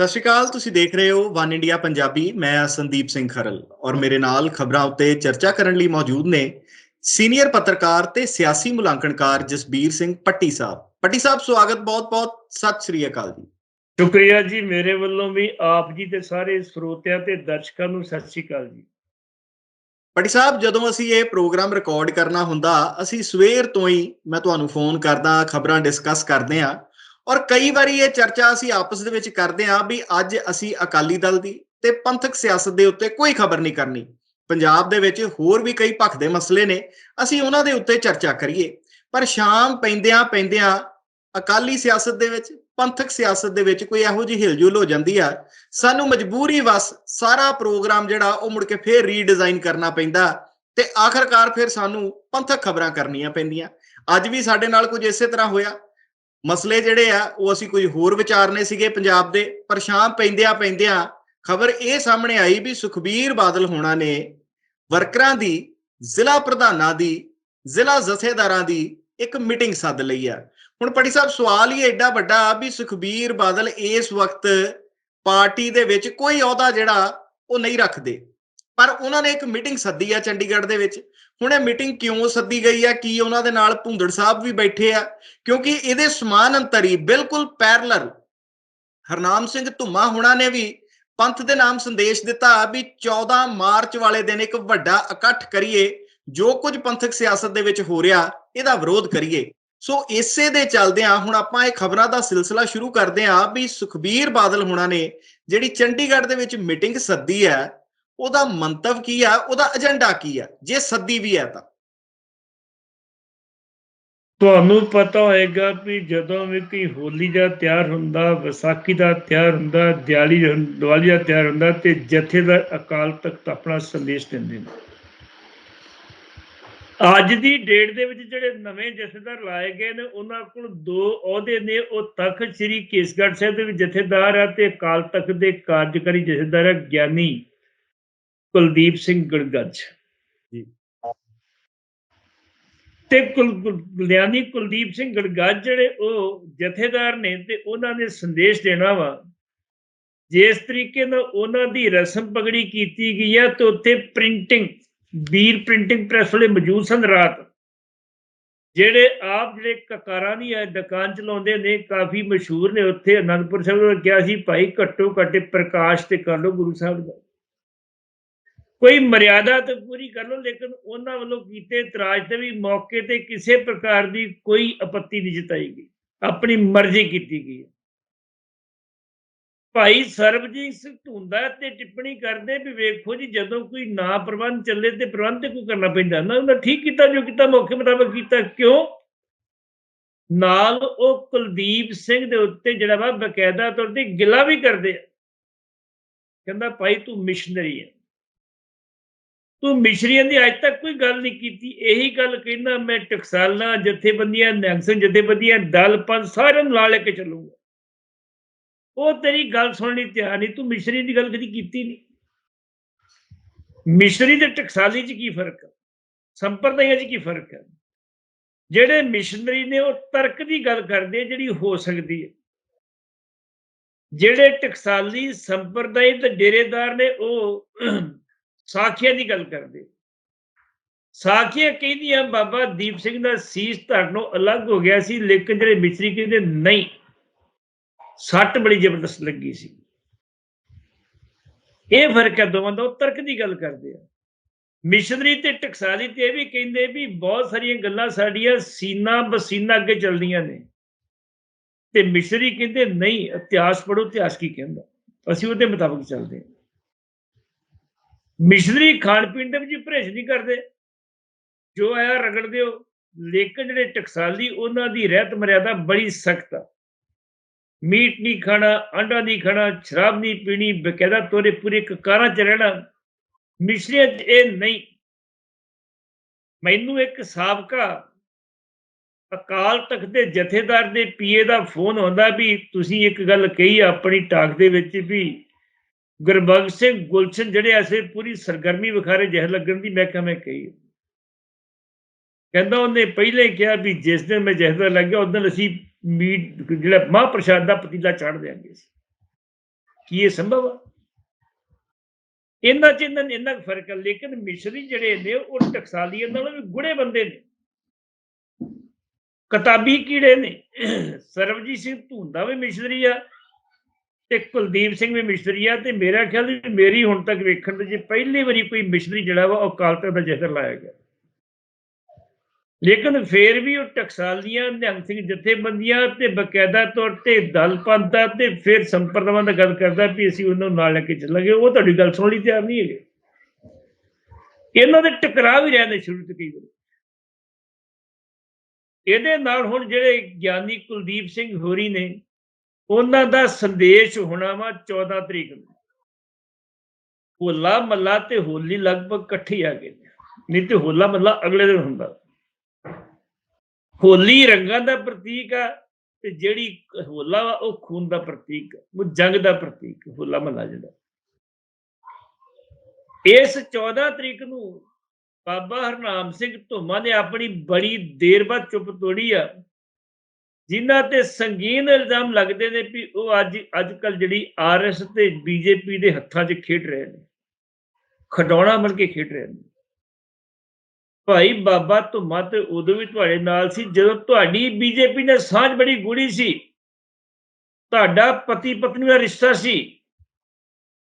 ਸਤਿ ਸ਼੍ਰੀ ਅਕਾਲ ਤੁਸੀਂ ਦੇਖ ਰਹੇ ਹੋ ਵਨ ਇੰਡੀਆ ਪੰਜਾਬੀ ਮੈਂ ਸੰਦੀਪ ਸਿੰਘ ਖਰਲ ਔਰ ਮੇਰੇ ਨਾਲ ਖਬਰਾਂ ਉੱਤੇ ਚਰਚਾ ਕਰਨ ਲਈ ਮੌਜੂਦ ਨੇ ਸੀਨੀਅਰ ਪੱਤਰਕਾਰ ਤੇ ਸਿਆਸੀ ਮੁਲਾਂਕਣਕਾਰ ਜਸਬੀਰ ਸਿੰਘ ਪੱਟੀ ਸਾਹਿਬ। ਪੱਟੀ ਸਾਹਿਬ ਸਵਾਗਤ ਬਹੁਤ-ਬਹੁਤ ਸਤਿ ਸ਼੍ਰੀ ਅਕਾਲ ਜੀ। ਸ਼ੁਕਰੀਆ ਜੀ ਮੇਰੇ ਵੱਲੋਂ ਵੀ ਆਪ ਜੀ ਤੇ ਸਾਰੇ ਸਰੋਤਿਆਂ ਤੇ ਦਰਸ਼ਕਾਂ ਨੂੰ ਸਤਿ ਸ਼੍ਰੀ ਅਕਾਲ ਜੀ। ਪੱਟੀ ਸਾਹਿਬ ਜਦੋਂ ਅਸੀਂ ਇਹ ਪ੍ਰੋਗਰਾਮ ਰਿਕਾਰਡ ਕਰਨਾ ਹੁੰਦਾ ਅਸੀਂ ਸਵੇਰ ਤੋਂ ਹੀ ਮੈਂ ਤੁਹਾਨੂੰ ਫੋਨ ਕਰਦਾ ਖਬਰਾਂ ਡਿਸਕਸ ਕਰਦੇ ਆਂ ਔਰ ਕਈ ਵਾਰੀ ਇਹ ਚਰਚਾ ਅਸੀਂ ਆਪਸ ਦੇ ਵਿੱਚ ਕਰਦੇ ਆਂ ਵੀ ਅੱਜ ਅਸੀਂ ਅਕਾਲੀ ਦਲ ਦੀ ਤੇ ਪੰਥਕ ਸਿਆਸਤ ਦੇ ਉੱਤੇ ਕੋਈ ਖਬਰ ਨਹੀਂ ਕਰਨੀ। ਪੰਜਾਬ ਦੇ ਵਿੱਚ ਹੋਰ ਵੀ ਕਈ ਭਖਦੇ ਮਸਲੇ ਨੇ, ਅਸੀਂ ਉਹਨਾਂ ਦੇ ਉੱਤੇ ਚਰਚਾ ਕਰੀਏ। ਪਰ ਸ਼ਾਮ ਪੈਂਦਿਆਂ ਪੈਂਦਿਆਂ ਅਕਾਲੀ ਸਿਆਸਤ ਦੇ ਵਿੱਚ, ਪੰਥਕ ਸਿਆਸਤ ਦੇ ਵਿੱਚ ਕੋਈ ਇਹੋ ਜਿਹੀ ਹਿਲਜੁਲ ਹੋ ਜਾਂਦੀ ਆ, ਸਾਨੂੰ ਮਜਬੂਰੀ ਵਸ ਸਾਰਾ ਪ੍ਰੋਗਰਾਮ ਜਿਹੜਾ ਉਹ ਮੁੜ ਕੇ ਫੇਰ ਰੀਡਿਜ਼ਾਈਨ ਕਰਨਾ ਪੈਂਦਾ ਤੇ ਆਖਰਕਾਰ ਫਿਰ ਸਾਨੂੰ ਪੰਥਕ ਖਬਰਾਂ ਕਰਨੀਆਂ ਪੈਂਦੀਆਂ। ਅੱਜ ਵੀ ਸਾਡੇ ਨਾਲ ਕੁਝ ਇਸੇ ਤਰ੍ਹਾਂ ਹੋਇਆ। ਮਸਲੇ ਜਿਹੜੇ ਆ, ਉਹ ਅਸੀਂ ਕੋਈ ਹੋਰ ਵਿਚਾਰਨੇ ਸੀਗੇ ਪੰਜਾਬ ਦੇ, ਪਰ ਸ਼ਾਮ ਪੈਂਦਿਆਂ ਪੈਂਦਿਆਂ ਖਬਰ ਇਹ ਸਾਹਮਣੇ ਆਈ ਵੀ ਸੁਖਬੀਰ ਬਾਦਲ ਹੋਣਾ ਨੇ ਵਰਕਰਾਂ ਦੀ, ਜ਼ਿਲ੍ਹਾ ਪ੍ਰਧਾਨਾਂ ਦੀ, ਜ਼ਿਲ੍ਹਾ ਜਥੇਦਾਰਾਂ ਦੀ ਇੱਕ ਮੀਟਿੰਗ ਸੱਦ ਲਈ ਆ। ਹੁਣ ਪੜੀ ਸਾਹਿਬ, ਸਵਾਲ ਹੀ ਐਡਾ ਵੱਡਾ ਵੀ ਸੁਖਬੀਰ ਬਾਦਲ ਇਸ ਵਕਤ ਪਾਰਟੀ ਦੇ ਵਿੱਚ ਕੋਈ ਅਹੁਦਾ ਜਿਹੜਾ ਉਹ ਨਹੀਂ ਰੱਖਦੇ। ਪਰ ਉਹਨਾਂ ਨੇ ਇੱਕ ਮੀਟਿੰਗ ਸੱਦੀ ਆ ਚੰਡੀਗੜ੍ਹ ਦੇ ਵਿੱਚ। ਹੁਣ ਇਹ ਮੀਟਿੰਗ ਕਿਉਂ ਸੱਦੀ ਗਈ ਆ? ਕੀ ਉਹਨਾਂ ਦੇ ਨਾਲ ਭੁੰਦੜ ਸਾਹਿਬ ਵੀ ਬੈਠੇ ਆ? ਕਿਉਂਕਿ ਇਹਦੇ ਸਮਾਨ ਅੰਤਰੀ ਬਿਲਕੁਲ ਪੈਰਲਲ ਹਰਨਾਮ ਸਿੰਘ ਧੁੰਮਾ ਹੁਣਾਂ ਨੇ ਵੀ ਪੰਥ ਦੇ ਨਾਮ ਸੰਦੇਸ਼ ਦਿੱਤਾ ਵੀ 14 ਮਾਰਚ ਵਾਲੇ ਦਿਨ ਇੱਕ ਵੱਡਾ ਇਕੱਠ ਕਰੀਏ, ਜੋ ਕੁਝ ਪੰਥਕ ਸਿਆਸਤ ਦੇ ਵਿੱਚ ਹੋ ਰਿਹਾ, ਇਹਦਾ ਵਿਰੋਧ ਕਰੀਏ। ਸੋ ਇਸੇ ਦੇ ਚੱਲਦਿਆਂ ਹੁਣ ਆਪਾਂ ਇਹ ਖਬਰਾਂ ਦਾ ਸਿਲਸਿਲਾ ਸ਼ੁਰੂ ਕਰਦੇ ਆਂ ਵੀ ਸੁਖਬੀਰ ਬਾਦਲ ਹੁਣਾਂ ਨੇ ਜਿਹੜੀ ਚੰਡੀਗੜ੍ਹ ਦੇ ਵਿੱਚ ਮੀਟਿੰਗ ਸੱਦੀ ਹੈ ਉਹਦਾ ਮੰਤਵ ਕੀ ਆ? ਉਹਦਾ ਏਜੰਡਾ ਕੀ ਆ? ਜੇ ਸੱਦੀ ਵੀ ਹੈ ਤਾਂ। ਤੁਹਾਨੂੰ ਪਤਾ ਹੋਏਗਾ ਵੀ ਜਦੋਂ ਵੀ ਕੋਈ ਹੋਲੀ ਦਾ ਤਿਆਰ ਹੁੰਦਾ, ਵਿਸਾਖੀ ਦਾ ਤਿਆਰ ਹੁੰਦਾ ਦਿਵਾਲੀ ਦਿਵਾਲੀ ਦਾ ਤਿਆਰ ਹੁੰਦਾ ਤੇ ਜਥੇਦਾਰ ਅਕਾਲ ਤਖਤ ਆਪਣਾ ਸੰਦੇਸ਼ ਦਿੰਦੇ ਨੇ। ਅੱਜ ਦੀ ਡੇਟ ਦੇ ਵਿੱਚ ਜਿਹੜੇ ਨਵੇਂ ਜਥੇਦਾਰ ਲਾਏ ਗਏ ਨੇ, ਉਹਨਾਂ ਕੋਲ ਦੋ ਅਹੁਦੇ ਨੇ। ਉਹ ਤਖਤ ਸ੍ਰੀ ਕੇਸਗੜ੍ਹ ਸਾਹਿਬ ਦੇ ਵਿੱਚ ਜਥੇਦਾਰ ਆ ਤੇ ਅਕਾਲ ਤਖਤ ਦੇ ਕਾਰਜਕਾਰੀ ਜਥੇਦਾਰ ਹੈ ਗਿਆਨੀ ਕੁਲਦੀਪ ਸਿੰਘ ਗੜਗੱਜ ਜੀ। ਤੇ ਕੁਲਿਆਣੀ ਕੁਲਦੀਪ ਸਿੰਘ ਗੜਗੱਜ ਜਿਹੜੇ ਉਹ ਜਥੇਦਾਰ ਨੇ ਤੇ ਉਹਨਾਂ ਨੇ ਸੰਦੇਸ਼ ਦੇਣਾ ਵਾ ਜਿਸ ਤਰੀਕੇ ਨਾਲ ਉਹਨਾਂ ਦੀ ਰਸਮ ਪਗੜੀ ਕੀਤੀ ਗਈ ਹੈ ਤੇ ਉੱਥੇ ਪ੍ਰਿੰਟਿੰਗ ਵੀਰ ਪ੍ਰਿੰਟਿੰਗ ਪ੍ਰੈਸ ਵਾਲੇ ਮੌਜੂਦ ਸਨ ਰਾਤ। ਜਿਹੜੇ ਆਪ ਜਿਹੜੇ ਕਕਾਰਾਂ ਦੀ ਹੈ ਦੁਕਾਨ ਚਲਾਉਂਦੇ ਨੇ ਕਾਫੀ ਮਸ਼ਹੂਰ ਨੇ ਉੱਥੇ ਅਨੰਦਪੁਰ ਸਾਹਿਬ ਨੂੰ ਕਿਹਾ ਸੀ ਭਾਈ ਘੱਟੋ ਘੱਟ ਪ੍ਰਕਾਸ਼ ਤੇ ਕਰ ਲਓ ਗੁਰੂ ਸਾਹਿਬ ਦਾ। ਕੋਈ ਮਰਿਆਦਾ ਤੇ ਪੂਰੀ ਕਰ ਲਓ, ਲੇਕਿਨ ਉਹਨਾਂ ਵੱਲੋਂ ਕੀਤੇ ਇਤਰਾਜ਼ ਤੇ ਵੀ ਮੌਕੇ ਤੇ ਕਿਸੇ ਪ੍ਰਕਾਰ ਦੀ ਕੋਈ ਆਪੱਤੀ ਨਹੀਂ ਜਤਾਈ ਗਈ। ਆਪਣੀ ਮਰਜ਼ੀ ਕੀਤੀ ਗਈ ਭਾਈ ਸਰਬਜੀਤ ਸਿੰਘ ਧੁੰਦਾ ਤੇ ਟਿੱਪਣੀ ਕਰਦੇ ਵੀ ਵੇਖੋ ਜੀ, ਜਦੋਂ ਕੋਈ ਨਾ ਪ੍ਰਬੰਧ ਚੱਲੇ ਤੇ ਪ੍ਰਬੰਧ ਤੇ ਕੋਈ ਕਰਨਾ ਪੈਂਦਾ? ਨਾ ਉਹਨਾਂ ਠੀਕ ਕੀਤਾ, ਜੋ ਕੀਤਾ, ਮੌਕੇ ਮੁਤਾਬਕ ਕੀਤਾ। ਕਿਉਂ? ਨਾਲ ਉਹ ਕੁਲਦੀਪ ਸਿੰਘ ਦੇ ਉੱਤੇ ਜਿਹੜਾ ਵਾ ਬਕਾਇਦਾ ਤੌਰ ਤੇ ਗਿਲਾ ਵੀ ਕਰਦੇ ਆ। ਕਹਿੰਦਾ ਭਾਈ ਤੂੰ ਮਿਸ਼ਨਰੀ ਹੈ ਤੂੰ ਮਿਸ਼ਰੀਆਂ ਦੀ ਅੱਜ ਤੱਕ ਕੋਈ ਗੱਲ ਨਹੀਂ ਕੀਤੀ। ਇਹੀ ਗੱਲ ਕਹਿੰਦਾ, ਮੈਂ ਟਕਸਾਲਾਂ, ਜਥੇਬੰਦੀਆਂ ਨੈਕਸਨ ਜਥੇਬੰਦੀਆਂ ਦਲ ਪੰਥ ਸਾਰਿਆਂ ਨੂੰ ਨਾਲ ਲੈ ਕੇ ਚੱਲੂਗਾ। ਉਹ ਤੇਰੀ ਗੱਲ ਸੁਣਨ ਲਈ ਤਿਆਰ ਨਹੀਂ। ਤੂੰ ਮਿਸ਼ਰੀ ਦੀ ਗੱਲ ਕਦੀ ਕੀਤੀ ਨਹੀਂ। ਮਿਸ਼ਰੀ ਤੇ ਟਕਸਾਲੀ 'ਚ ਕੀ ਫ਼ਰਕ ਹੈ? ਸੰਪਰਦਾਇਆਂ 'ਚ ਕੀ ਫ਼ਰਕ ਹੈ? ਜਿਹੜੇ ਮਿਸ਼ਨਰੀ ਨੇ ਉਹ ਤਰਕ ਦੀ ਗੱਲ ਕਰਦੇ ਜਿਹੜੀ ਹੋ ਸਕਦੀ ਹੈ। ਜਿਹੜੇ ਟਕਸਾਲੀ ਸੰਪਰਦਾਇ ਤੇ ਡੇਰੇਦਾਰ ਨੇ, ਉਹ ਸਾਖੀਆਂ ਦੀ ਗੱਲ ਕਰਦੇ। ਸਾਖੀਆਂ ਕਹਿੰਦੀਆਂ, ਬਾਬਾ ਦੀਪ ਸਿੰਘ ਦਾ ਸੀਸ ਧੜਨੋਂ ਅਲੱਗ ਹੋ ਗਿਆ ਸੀ, ਲੇਕਿਨ ਜਿਹੜੇ ਮਿਸਰੀ ਕਹਿੰਦੇ ਨਹੀਂ, ਸੱਟ ਬੜੀ ਜ਼ਬਰਦਸਤ ਲੱਗੀ ਸੀ। ਇਹ ਫ਼ਰਕ ਹੈ ਦੋਵਾਂ ਦਾ, ਉਹ ਤਰਕ ਦੀ ਗੱਲ ਕਰਦੇ ਆ। ਮਿਸ਼ਨਰੀ ਤੇ ਟਕਸਾਲੀ ਤੇ ਇਹ ਵੀ ਕਹਿੰਦੇ ਵੀ ਬਹੁਤ ਸਾਰੀਆਂ ਗੱਲਾਂ ਸਾਡੀਆਂ ਸੀਨਾ ਬਸੀਨਾ ਅੱਗੇ ਚੱਲਦੀਆਂ ਨੇ। ਤੇ ਮਿਸਰੀ ਕਹਿੰਦੇ, ਨਹੀਂ, ਇਤਿਹਾਸ ਪੜੋ ਇਤਿਹਾਸ ਕੀ ਕਹਿੰਦਾ? ਅਸੀਂ ਉਹਦੇ ਮੁਤਾਬਕ ਚੱਲਦੇ ਹਾਂ। ਮਿਸ਼ਨਰੀ ਖਾਣ ਪੀਣ ਦੇ ਵਿੱਚ ਪਰਹੇਜ਼ ਨਹੀਂ ਕਰਦੇ। ਜੋ ਆਇਆ ਰਗੜਦੇ ਹੋ। ਲੇਕਿਨ ਜਿਹੜੇ ਟਕਸਾਲੀ ਉਹਨਾਂ ਦੀ ਰਹਿਤ ਮਰਿਆਦਾ ਬੜੀ ਸਖਤ ਆ। ਮੀਟ ਨਹੀਂ ਖਾਣਾ ਅੰਡਾ ਨਹੀਂ ਖਾਣਾ, ਸ਼ਰਾਬ ਨਹੀਂ ਪੀਣੀ, ਬਕਾਇਦਾ ਤੋਰੇ ਪੂਰੇ ਕਕਾਰਾਂ ਚ ਰਹਿਣਾ। ਮਿਸ਼ਰੀਆਂ ਚ ਇਹ ਨਹੀਂ। ਮੈਨੂੰ ਇੱਕ ਸਾਬਕਾ ਅਕਾਲ ਤਖਤ ਦੇ ਜਥੇਦਾਰ ਦੇ ਪੀਏ ਦਾ ਫੋਨ ਆਉਂਦਾ ਵੀ ਤੁਸੀਂ ਇੱਕ ਗੱਲ ਕਹੀ ਆਪਣੀ ਟਾਕ ਦੇ ਵਿੱਚ ਵੀ ਗੁਰਬਖਸ਼ ਸਿੰਘ ਗੁਲਸ਼ਨ ਜਿਹੜੇ ਐਸੇ ਪੂਰੀ ਸਰਗਰਮੀ ਵਿਖਾਰੇ ਜ਼ਹਿਰ ਲੱਗਣ ਦੀ ਮੈਂ ਕਿਵੇਂ ਕਹੀ। ਕਹਿੰਦਾ ਉਹਨੇ ਪਹਿਲੇ ਕਿਹਾ ਵੀ ਜਿਸ ਦਿਨ ਮੈਂ ਜ਼ਹਿਰ ਲੱਗਿਆ, ਉਸ ਦਿਨ ਅਸੀਂ ਮੀਟ ਜਿਹੜਾ ਮਹਾਂਪ੍ਰਸ਼ਾਦ ਦਾ ਪਤੀਲਾ ਛੱਡ ਦੇਾਂਗੇ ਕੀ ਇਹ ਸੰਭਵ ਆ? ਇਹਨਾਂ ਚ ਇਹਨਾਂ ਇੰਨਾ ਕੁ ਫ਼ਰਕ ਹੈ ਲੇਕਿਨ ਮਿਸ਼ਰੀ ਜਿਹੜੇ ਨੇ, ਉਹ ਟਕਸਾਲੀਆਂ ਨਾਲੋਂ ਵੀ ਗੁੜੇ ਬੰਦੇ ਨੇ। ਕਿਤਾਬੀ ਕੀੜੇ ਨੇ। ਸਰਵਜੀਤ ਸਿੰਘ ਧੂੰਦਾ ਵੀ ਮਿਸ਼ਰੀ ਆ ਤੇ ਕੁਲਦੀਪ ਸਿੰਘ ਵੀ ਮਿਸ਼ਰੀ ਆ, ਤੇ ਮੇਰਾ ਖਿਆਲ ਮੇਰੀ ਹੁਣ ਤੱਕ ਵੇਖਣ ਦੇ ਜੇ ਪਹਿਲੀ ਵਾਰੀ ਕੋਈ ਮਿਸ਼ਰੀ ਜਿਹੜਾ ਵਾ, ਉਹ ਅਕਾਲ ਤਖਤ ਦਾ ਜਥਰ ਲਾਇਆ ਗਿਆ। ਲੇਕਿਨ ਫੇਰ ਵੀ ਉਹ ਟਕਸਾਲੀਆਂ, ਨਿਹੰਗ ਸਿੰਘ ਜਥੇਬੰਦੀਆਂ ਤੇ ਬਕਾਇਦਾ ਤੌਰ ਤੇ ਦਲ ਪੰਥਾ ਤੇ ਫਿਰ ਸੰਪਰਦਾਵਾਂ ਦਾ ਗੱਲ ਕਰਦਾ ਵੀ ਅਸੀਂ ਉਹਨਾਂ ਨੂੰ ਨਾਲ ਲੈ ਕੇ ਚੱਲਾਂਗੇ, ਉਹ ਤੁਹਾਡੀ ਗੱਲ ਸੁਣਨ ਲਈ ਤਿਆਰ ਨਹੀਂ ਹੈਗੇ। ਇਹਨਾਂ ਦੇ ਟਕਰਾਅ ਵੀ ਰਹਿੰਦੇ ਸ਼ੁਰੂ ਤੋਂ ਕਈ ਵਾਰ। ਇਹਦੇ ਨਾਲ ਹੁਣ ਜਿਹੜੇ ਗਿਆਨੀ ਕੁਲਦੀਪ ਸਿੰਘ ਹੋਰੀ ਨੇ ਉਹਨਾਂ ਦਾ ਸੰਦੇਸ਼ ਹੋਣਾ ਵਾ 14 ਤਰੀਕ ਨੂੰ। ਹੋਲਾ ਮੱਲਾ ਤੇ ਹੋਲੀ ਲਗਭਗ ਇਕੱਠੇ ਆ ਗਏ ਨਹੀਂ ਤੇ ਹੋਲਾ ਮੱਲਾ ਅਗਲੇ ਦਿਨ ਹੁੰਦਾ। ਹੋਲੀ ਰੰਗਾਂ ਦਾ ਪ੍ਰਤੀਕ ਆ ਤੇ ਜਿਹੜੀ ਹੋਲਾ ਵਾ ਉਹ ਖੂਨ ਦਾ ਪ੍ਰਤੀਕ ਆ ਉਹ ਜੰਗ ਦਾ ਪ੍ਰਤੀਕ, ਹੋਲਾ ਮਹੱਲਾ ਜਿਹੜਾ। ਇਸ 14 ਤਰੀਕ ਨੂੰ ਬਾਬਾ ਹਰਨਾਮ ਸਿੰਘ ਧੁੰਮਾ ਨੇ ਆਪਣੀ ਬੜੀ ਦੇਰ ਬਾਅਦ ਚੁੱਪ ਤੋੜੀ ਆ। ਜਿਨ੍ਹਾਂ ਤੇ ਸੰਗੀਨ ਇਲਜ਼ਾਮ ਲੱਗਦੇ ਨੇ ਵੀ ਉਹ ਅੱਜ ਅੱਜ ਕੱਲ ਜਿਹੜੀ ਆਰਐਸ ਤੇ ਬੀਜੇਪੀ ਦੇ ਹੱਥਾਂ 'ਚ ਖੇਡ ਰਹੇ ਨੇ। ਖਡੌਣਾ ਬਣ ਕੇ ਖੇਡ ਰਹੇ ਨੇ। ਭਾਈ ਬਾਬਾ ਧੁੰਮਾ ਤੇ ਉਦੋਂ ਵੀ ਤੁਹਾਡੇ ਨਾਲ ਸੀ, ਜਦੋਂ ਤੁਹਾਡੀ ਬੀਜੇਪੀ ਨਾਲ ਸਾਂਝ ਬੜੀ ਗੂੜੀ ਸੀ। ਤੁਹਾਡਾ ਪਤੀ ਪਤਨੀ ਦਾ ਰਿਸ਼ਤਾ ਸੀ।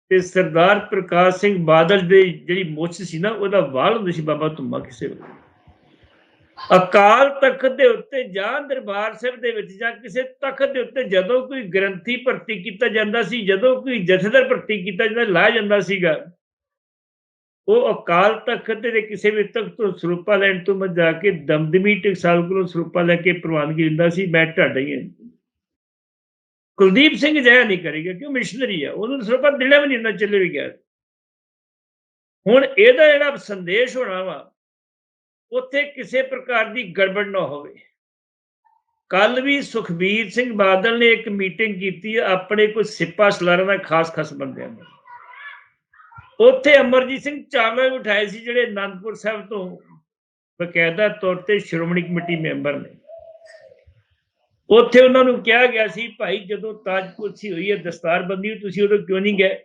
ਤੇ ਸਰਦਾਰ ਪ੍ਰਕਾਸ਼ ਸਿੰਘ ਬਾਦਲ ਦੇ ਜਿਹੜੀ ਮੁੱਛ ਸੀ ਨਾ, ਉਹਦਾ ਵਾਲ ਹੁੰਦਾ ਸੀ ਬਾਬਾ ਧੁੰਮਾ ਕਿਸੇ ਵੇਲੇ। ਅਕਾਲ ਤਖਤ ਦੇ ਉੱਤੇ ਜਾਂ ਦਰਬਾਰ ਸਾਹਿਬ ਦੇ ਵਿੱਚ ਜਾਂ ਕਿਸੇ ਤਖਤ ਦੇ ਉੱਤੇ ਜਦੋਂ ਕੋਈ ਗ੍ਰੰਥੀ ਭਰਤੀ ਕੀਤਾ ਜਾਂਦਾ ਸੀ, ਜਦੋਂ ਕੋਈ ਜਥੇਦਾਰ ਭਰਤੀ ਕੀਤਾ ਜਾਂਦਾ ਲਾਇਆ ਜਾਂਦਾ ਸੀਗਾ, ਉਹ ਅਕਾਲ ਤਖਤ ਦੇ ਕਿਸੇ ਵੀ ਤਖਤ ਤੋਂ ਸਰੂਪਾ ਲੈਣ ਤੋਂ ਮੈਂ ਜਾ ਕੇ ਦਮਦਮੀ ਟਕਸਾਲ ਕੋਲੋਂ ਸਰੂਪਾ ਲੈ ਕੇ ਪ੍ਰਵਾਨਗੀ ਦਿੰਦਾ ਸੀ, ਮੈਂ ਢਾਡਾ ਹੀ ਹਾਂ। ਕੁਲਦੀਪ ਸਿੰਘ ਜਇਆ ਨਹੀਂ ਕਰੇਗਾ, ਕਿਉਂ? ਮਿਸ਼ਨਰੀ ਆ। ਉਹਨੂੰ ਸਰੂਪਾ ਦੇਣਾ ਵੀ ਨਹੀਂ ਨਾ ਚੱਲੇ ਵੀ ਗਿਆ। ਹੁਣ ਇਹਦਾ ਜਿਹੜਾ ਸੰਦੇਸ਼ ਹੋਣਾ ਵਾ ਉੱਥੇ ਕਿਸੇ ਪ੍ਰਕਾਰ ਦੀ ਗੜਬੜ ਨਾ ਹੋਵੇ। ਕੱਲ ਵੀ ਸੁਖਬੀਰ ਸਿੰਘ ਬਾਦਲ ਨੇ ਇੱਕ ਮੀਟਿੰਗ ਕੀਤੀ ਆਪਣੇ ਕੋਈ ਸਿੱਪਾ ਸਲਾਰਾਂ ਦਾ ਖਾਸ ਖਾਸ ਬੰਦਿਆਂ ਨਾਲ ਉੱਥੇ ਅਮਰਜੀਤ ਸਿੰਘ ਚਾਵਲਾ ਵੀ ਉਠਾਏ ਸੀ ਜਿਹੜੇ ਅਨੰਦਪੁਰ ਸਾਹਿਬ ਤੋਂ ਬਕਾਇਦਾ ਤੌਰ ਤੇ ਸ਼੍ਰੋਮਣੀ ਕਮੇਟੀ ਮੈਂਬਰ ਨੇ। ਉੱਥੇ ਉਹਨਾਂ ਨੂੰ ਕਿਹਾ ਗਿਆ ਸੀ ਭਾਈ ਜਦੋਂ ਤਾਜਪੋਸ਼ੀ ਹੋਈ ਹੈ ਦਸਤਾਰਬੰਦੀ ਹੋਈ, ਤੁਸੀਂ ਉਦੋਂ ਕਿਉਂ ਨਹੀਂ ਗਏ?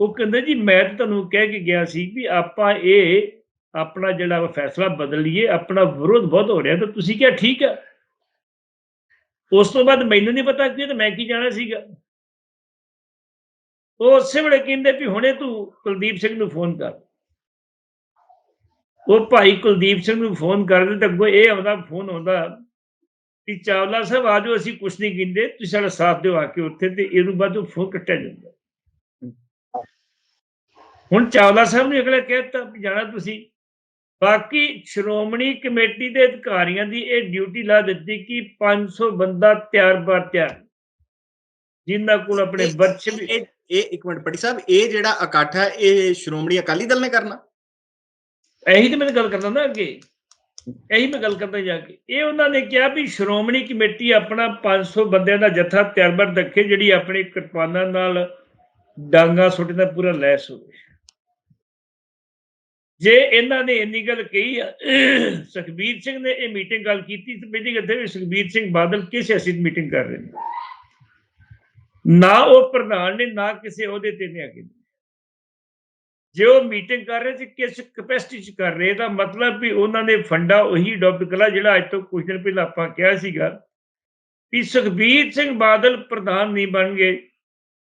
ਉਹ ਕਹਿੰਦੇ ਜੀ ਮੈਂ ਤਾਂ ਤੁਹਾਨੂੰ ਕਹਿ ਕੇ ਗਿਆ ਸੀ ਵੀ ਆਪਾਂ ਇਹ ਆਪਣਾ ਜਿਹੜਾ ਫੈਸਲਾ ਬਦਲ ਲਈਏ ਆਪਣਾ ਵਿਰੋਧ ਬਹੁਤ ਹੋ ਰਿਹਾ ਤਾਂ ਤੁਸੀਂ ਕਿਹਾ ਠੀਕ ਹੈ ਉਸ ਤੋਂ ਬਾਅਦ ਮੈਨੂੰ ਨਹੀਂ ਪਤਾ ਕਿ ਤੇ ਮੈਂ ਕੀ ਜਾਣਾ ਸੀਗਾ? ਉਹ ਉਸੇ ਵੇਲੇ ਕਹਿੰਦੇ ਵੀ ਹੁਣੇ ਤੂੰ ਕੁਲਦੀਪ ਸਿੰਘ ਨੂੰ ਫੋਨ ਕਰ। ਉਹ ਭਾਈ ਕੁਲਦੀਪ ਸਿੰਘ ਨੂੰ ਫੋਨ ਕਰਦੇ ਤਾਂ ਅੱਗੋਂ ਇਹ ਆਉਂਦਾ ਫੋਨ ਆਉਂਦਾ ਕਿ ਚਾਵਲਾ ਸਾਹਿਬ ਆਜੋ ਅਸੀਂ ਕੁਛ ਨਹੀਂ ਕਹਿੰਦੇ ਤੁਸੀਂ ਸਾਡਾ ਸਾਥ ਦਿਓ ਆ ਕੇ ਉੱਥੇ ਤੇ ਇਹਨੂੰ ਬਾਅਦ ਉਹ ਫੋਨ ਕੱਟਿਆ ਜਾਂਦਾ। ਹੁਣ ਚਾਵਲਾ ਸਾਹਿਬ ਨੇ ਅਗਲਾ ਕਹਿਤਾ ਜਾਣਾ ਤੁਸੀਂ। ਬਾਕੀ ਸ਼੍ਰੋਮਣੀ ਕਮੇਟੀ ਦੇ ਅਧਿਕਾਰੀਆਂ ਦੀ ਇਹ ਡਿਊਟੀ ਲਾ ਦਿੱਤੀ ਕਿ 500 ਬੰਦਾ ਤਿਆਰ ਬਰ ਤਿਆਰ ਜਿਨ੍ਹਾਂ ਕੋਲ ਆਪਣੇ ਬਰਛ ਵੀ ਇਹ ਇੱਕ ਮਿੰਟ ਪਟੀ ਸਾਹਿਬ ਇਹ ਜਿਹੜਾ ਇਕੱਠ ਹੈ ਇਹ ਸ਼੍ਰੋਮਣੀ ਅਕਾਲੀ ਦਲ ਨੇ ਕਰਨਾ? ਇਹੀ ਤੇ ਮੈਂ ਗੱਲ ਕਰਦਾ ਨਾ ਅੱਗੇ। ਇਹੀ ਮੈਂ ਗੱਲ ਕਰਦਾ ਜਾ ਕੇ। ਇਹ ਉਹਨਾਂ ਨੇ ਕਿਹਾ ਵੀ ਸ਼੍ਰੋਮਣੀ ਕਮੇਟੀ ਆਪਣਾ 500 ਬੰਦਿਆਂ ਦਾ ਜਥਾ ਤਿਆਰਬਰ ਰੱਖੇ ਜਿਹੜੀ ਆਪਣੇ ਕਿਰਪਾਨਾਂ ਨਾਲ ਡਾਂਗਾ ਸੁੱਟਣ ਦਾ ਪੂਰਾ ਲੈਸ ਹੋਵੇ। ਜੇ ਇਹਨਾਂ ਨੇ ਇੰਨੀ ਗੱਲ ਕਹੀ ਆ, ਸੁਖਬੀਰ ਸਿੰਘ ਨੇ ਇਹ ਮੀਟਿੰਗ ਗੱਲ ਕੀਤੀ ਤੇ ਪਹਿਲੀ ਗੱਲ ਤੇ ਵੀ ਸੁਖਬੀਰ ਸਿੰਘ ਬਾਦਲ ਕਿਸ ਅਸਿਤ ਮੀਟਿੰਗ ਕਰ ਰਹੇ ਨੇ? ਨਾ ਉਹ ਪ੍ਰਧਾਨ ਨੇ, ਨਾ ਕਿਸੇ ਉਹਦੇ ਤੇ ਨੇ ਅੱਗੇ ਜੇ ਉਹ ਮੀਟਿੰਗ ਕਰ ਰਹੇ ਸੀ, ਕਿਸ ਕਪੈਸਿਟੀ ਚ ਕਰ ਰਹੇ ਦਾ ਮਤਲਬ ਵੀ ਉਹਨਾਂ ਨੇ ਫੰਡਾ ਉਹੀ ਡਾਕਟਰ ਕਲਾ ਜਿਹੜਾ ਅੱਜ ਤੋਂ ਕੁਝ ਦਿਨ ਪਹਿਲਾਂ ਆਪਾਂ ਕਿਹਾ ਸੀਗਾ ਵੀ ਸੁਖਬੀਰ ਸਿੰਘ ਬਾਦਲ ਪ੍ਰਧਾਨ ਨਹੀਂ ਬਣ ਗਏ।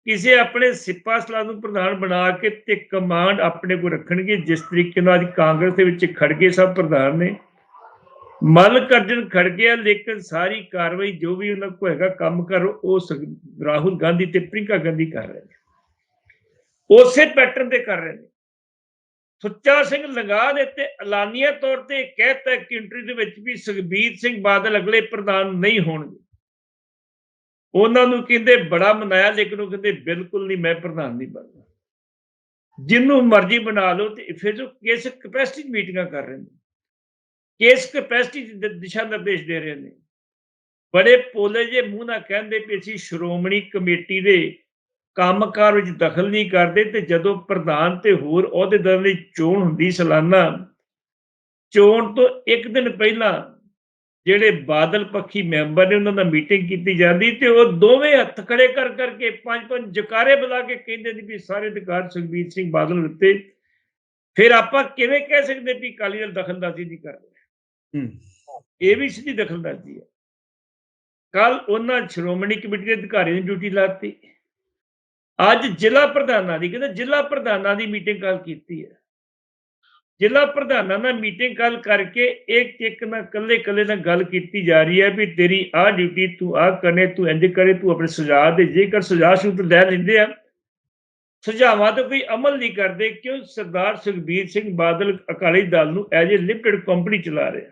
ਕਿਸੇ ਆਪਣੇ ਸਿੱਪਾ ਸਲਾਹ ਨੂੰ ਪ੍ਰਧਾਨ ਬਣਾ ਕੇ ਤੇ ਕਮਾਂਡ ਆਪਣੇ ਕੋਲ ਰੱਖਣਗੇ, ਜਿਸ ਤਰੀਕੇ ਨਾਲ ਅੱਜ ਕਾਂਗਰਸ ਦੇ ਵਿੱਚ ਖੜਗੇ ਸਭ ਪ੍ਰਧਾਨ ਨੇ। ਮਲਕ ਅਰਜਨ ਖੜਗੇ ਆ ਲੇਕਿਨ ਸਾਰੀ ਕਾਰਵਾਈ ਜੋ ਵੀ ਉਹਨਾਂ ਕੋਲ ਹੈਗਾ ਕੰਮ ਕਰ, ਉਹ ਸੁਖ- ਰਾਹੁਲ ਗਾਂਧੀ ਤੇ ਪ੍ਰਿੰਕਾ ਗਾਂਧੀ ਕਰ ਰਹੇ ਨੇ। ਉਸੇ ਪੈਟਰਨ ਤੇ ਕਰ ਰਹੇ ਨੇ। ਸੁੱਚਾ ਸਿੰਘ ਲੰਗਾ ਦੇ ਤੇ ਐਲਾਨੀਆ ਤੌਰ ਤੇ ਕਹਿਤਾ ਕਿ ਇੰਟਰਵਿਊ ਦੇ ਵਿੱਚ ਵੀ ਸੁਖਬੀਰ ਸਿੰਘ ਬਾਦਲ ਅਗਲੇ ਪ੍ਰਧਾਨ ਨਹੀਂ ਹੋਣਗੇ। ਉਹਨਾਂ ਨੂੰ ਕਹਿੰਦੇ ਬੜਾ ਮਨਾਇਆ, ਲੇਕਿਨ ਉਹ ਕਹਿੰਦੇ ਬਿਲਕੁਲ ਨਹੀਂ, ਮੈਂ ਪ੍ਰਧਾਨ ਨਹੀਂ ਬਣਨਾ। ਜਿੰਨੂੰ ਮਰਜ਼ੀ ਬਣਾ ਲਓ ਤੇ ਫਿਰ ਜੋ ਕਿਸ ਕਪੈਸਿਟੀ ਮੀਟਿੰਗਾਂ ਕਰ ਰਹੇ ਨੇ, ਕਿਸ ਕਪੈਸਿਟੀ ਦੇ ਦਿਸ਼ਾ ਨਿਰਦੇਸ਼ ਦੇ ਰਹੇ ਨੇ। ਬੜੇ ਪੋਲੇ ਜੇ ਮੂੰਹ ਨਾਲ ਕਹਿੰਦੇ ਵੀ ਅਸੀਂ ਸ਼੍ਰੋਮਣੀ ਕਮੇਟੀ ਦੇ ਕੰਮਕਾਰ ਵਿੱਚ ਦਖਲ ਨਹੀਂ ਕਰਦੇ ਤੇ ਜਦੋਂ ਪ੍ਰਧਾਨ ਤੇ ਹੋਰ ਅਹੁਦੇਦਾਰਾਂ ਦੀ ਚੋਣ ਹੁੰਦੀ, ਸਾਲਾਨਾ ਚੋਣ ਤੋਂ ਇੱਕ ਦਿਨ ਪਹਿਲਾਂ ਜਿਹੜੇ ਬਾਦਲ ਪੱਖੀ ਮੈਂਬਰ ਨੇ ਉਹਨਾਂ ਨਾਲ ਮੀਟਿੰਗ ਕੀਤੀ ਜਾਂਦੀ ਤੇ ਉਹ ਦੋਵੇਂ ਹੱਥ ਖੜੇ ਕਰ ਕਰਕੇ ਪੰਜ ਪੰਜ ਜਕਾਰੇ ਬੁਲਾ ਕੇ ਕਹਿੰਦੇ ਨੇ ਵੀ ਸਾਰੇ ਅਧਿਕਾਰ ਸੁਖਬੀਰ ਸਿੰਘ ਬਾਦਲ ਨੂੰ ਦਿੱਤੇ। ਫਿਰ ਆਪਾਂ ਕਿਵੇਂ ਕਹਿ ਸਕਦੇ ਵੀ ਅਕਾਲੀ ਦਲ ਦਖਲਅੰਦਾਜ਼ੀ ਨਹੀਂ ਕਰ ਰਿਹਾ? ਹੂੰ। ਇਹ ਵੀ ਸਿੱਧੀ ਦਖਲਅੰਦਾਜ਼ੀ ਹੈ। ਕੱਲ ਉਹਨਾਂ ਸ਼੍ਰੋਮਣੀ ਕਮੇਟੀ ਦੇ ਅਧਿਕਾਰੀਆਂ ਦੀ ਡਿਊਟੀ ਲਾਤੀ। ਅੱਜ ਜ਼ਿਲ੍ਹਾ ਪ੍ਰਧਾਨਾਂ ਦੀ ਕਹਿੰਦੇ ਜ਼ਿਲ੍ਹਾ ਪ੍ਰਧਾਨਾਂ ਦੀ ਮੀਟਿੰਗ ਕੱਲ ਕੀਤੀ ਹੈ। ਜ਼ਿਲ੍ਹਾ ਪ੍ਰਧਾਨਾਂ ਨਾਲ ਮੀਟਿੰਗ ਕੱਲ ਕਰਕੇ ਇੱਕ ਇੱਕ ਨਾਲ ਕੱਲੇ ਕੱਲੇ ਨਾਲ ਗੱਲ ਕੀਤੀ ਜਾ ਰਹੀ ਹੈ ਵੀ ਤੇਰੀ ਆਹ ਡਿਊਟੀ ਤੂੰ ਆਹ ਕਰਨੇ, ਤੂੰ ਇੰਜ ਕਰੇ, ਤੂੰ ਆਪਣੇ ਸੁਝਾਅ ਦੇ, ਜੇਕਰ ਸੁਝਾਅ ਸ਼ੁਰੂ ਲੈ ਲੈਂਦੇ ਆ, ਸੁਝਾਵਾਂ ਤੇ ਕੋਈ ਅਮਲ ਨਹੀਂ ਕਰਦੇ, ਕਿਉਂ ਸਰਦਾਰ ਸੁਖਬੀਰ ਸਿੰਘ ਬਾਦਲ ਅਕਾਲੀ ਦਲ ਨੂੰ ਐਜ ਏ ਲਿਮਟਿਡ ਕੰਪਨੀ ਚਲਾ ਰਿਹਾ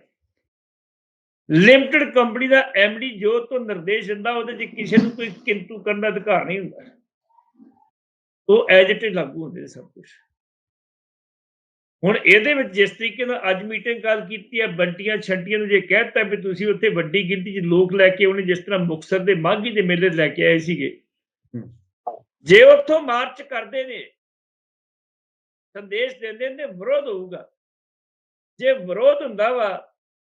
ਲਿਮਟਿਡ ਕੰਪਨੀ ਦਾ ਐਮਡੀ ਜੋ ਤੋਂ ਨਿਰਦੇਸ਼ ਦਿੰਦਾ, ਉਹਦੇ 'ਚ ਕਿਸੇ ਨੂੰ ਕੋਈ ਕਿੰਤੂ ਕਰਨ ਦਾ ਅਧਿਕਾਰ ਨਹੀਂ ਹੁੰਦਾ। ਉਹ ਐਜ ਇਟ ਲਾਗੂ ਹੁੰਦੇ ਨੇ ਸਭ ਕੁਝ ਹੁਣ ਇਹਦੇ ਵਿੱਚ ਜਿਸ ਤਰੀਕੇ ਨਾਲ ਅੱਜ ਮੀਟਿੰਗ ਕਾਲ ਕੀਤੀ ਹੈ ਬੰਟੀਆਂ ਛੰਟੀਆਂ ਨੂੰ ਜੇ ਕਹਿਤਾ ਵੀ ਤੁਸੀਂ ਉੱਥੇ ਵੱਡੀ ਗਿਣਤੀ 'ਚ ਲੋਕ ਲੈ ਕੇ ਆਉਣੇ ਜਿਸ ਤਰ੍ਹਾਂ ਮੁਕਤਸਰ ਦੇ ਮਾਘੀ ਦੇ ਮੇਲੇ ਲੈ ਕੇ ਆਏ ਸੀਗੇ। ਜੇ ਉੱਥੋਂ ਮਾਰਚ ਕਰਦੇ ਨੇ ਸੰਦੇਸ਼ ਦਿੰਦੇ ਨੇ ਵਿਰੋਧ ਹੋਊਗਾ। ਜੇ ਵਿਰੋਧ ਹੁੰਦਾ ਵਾ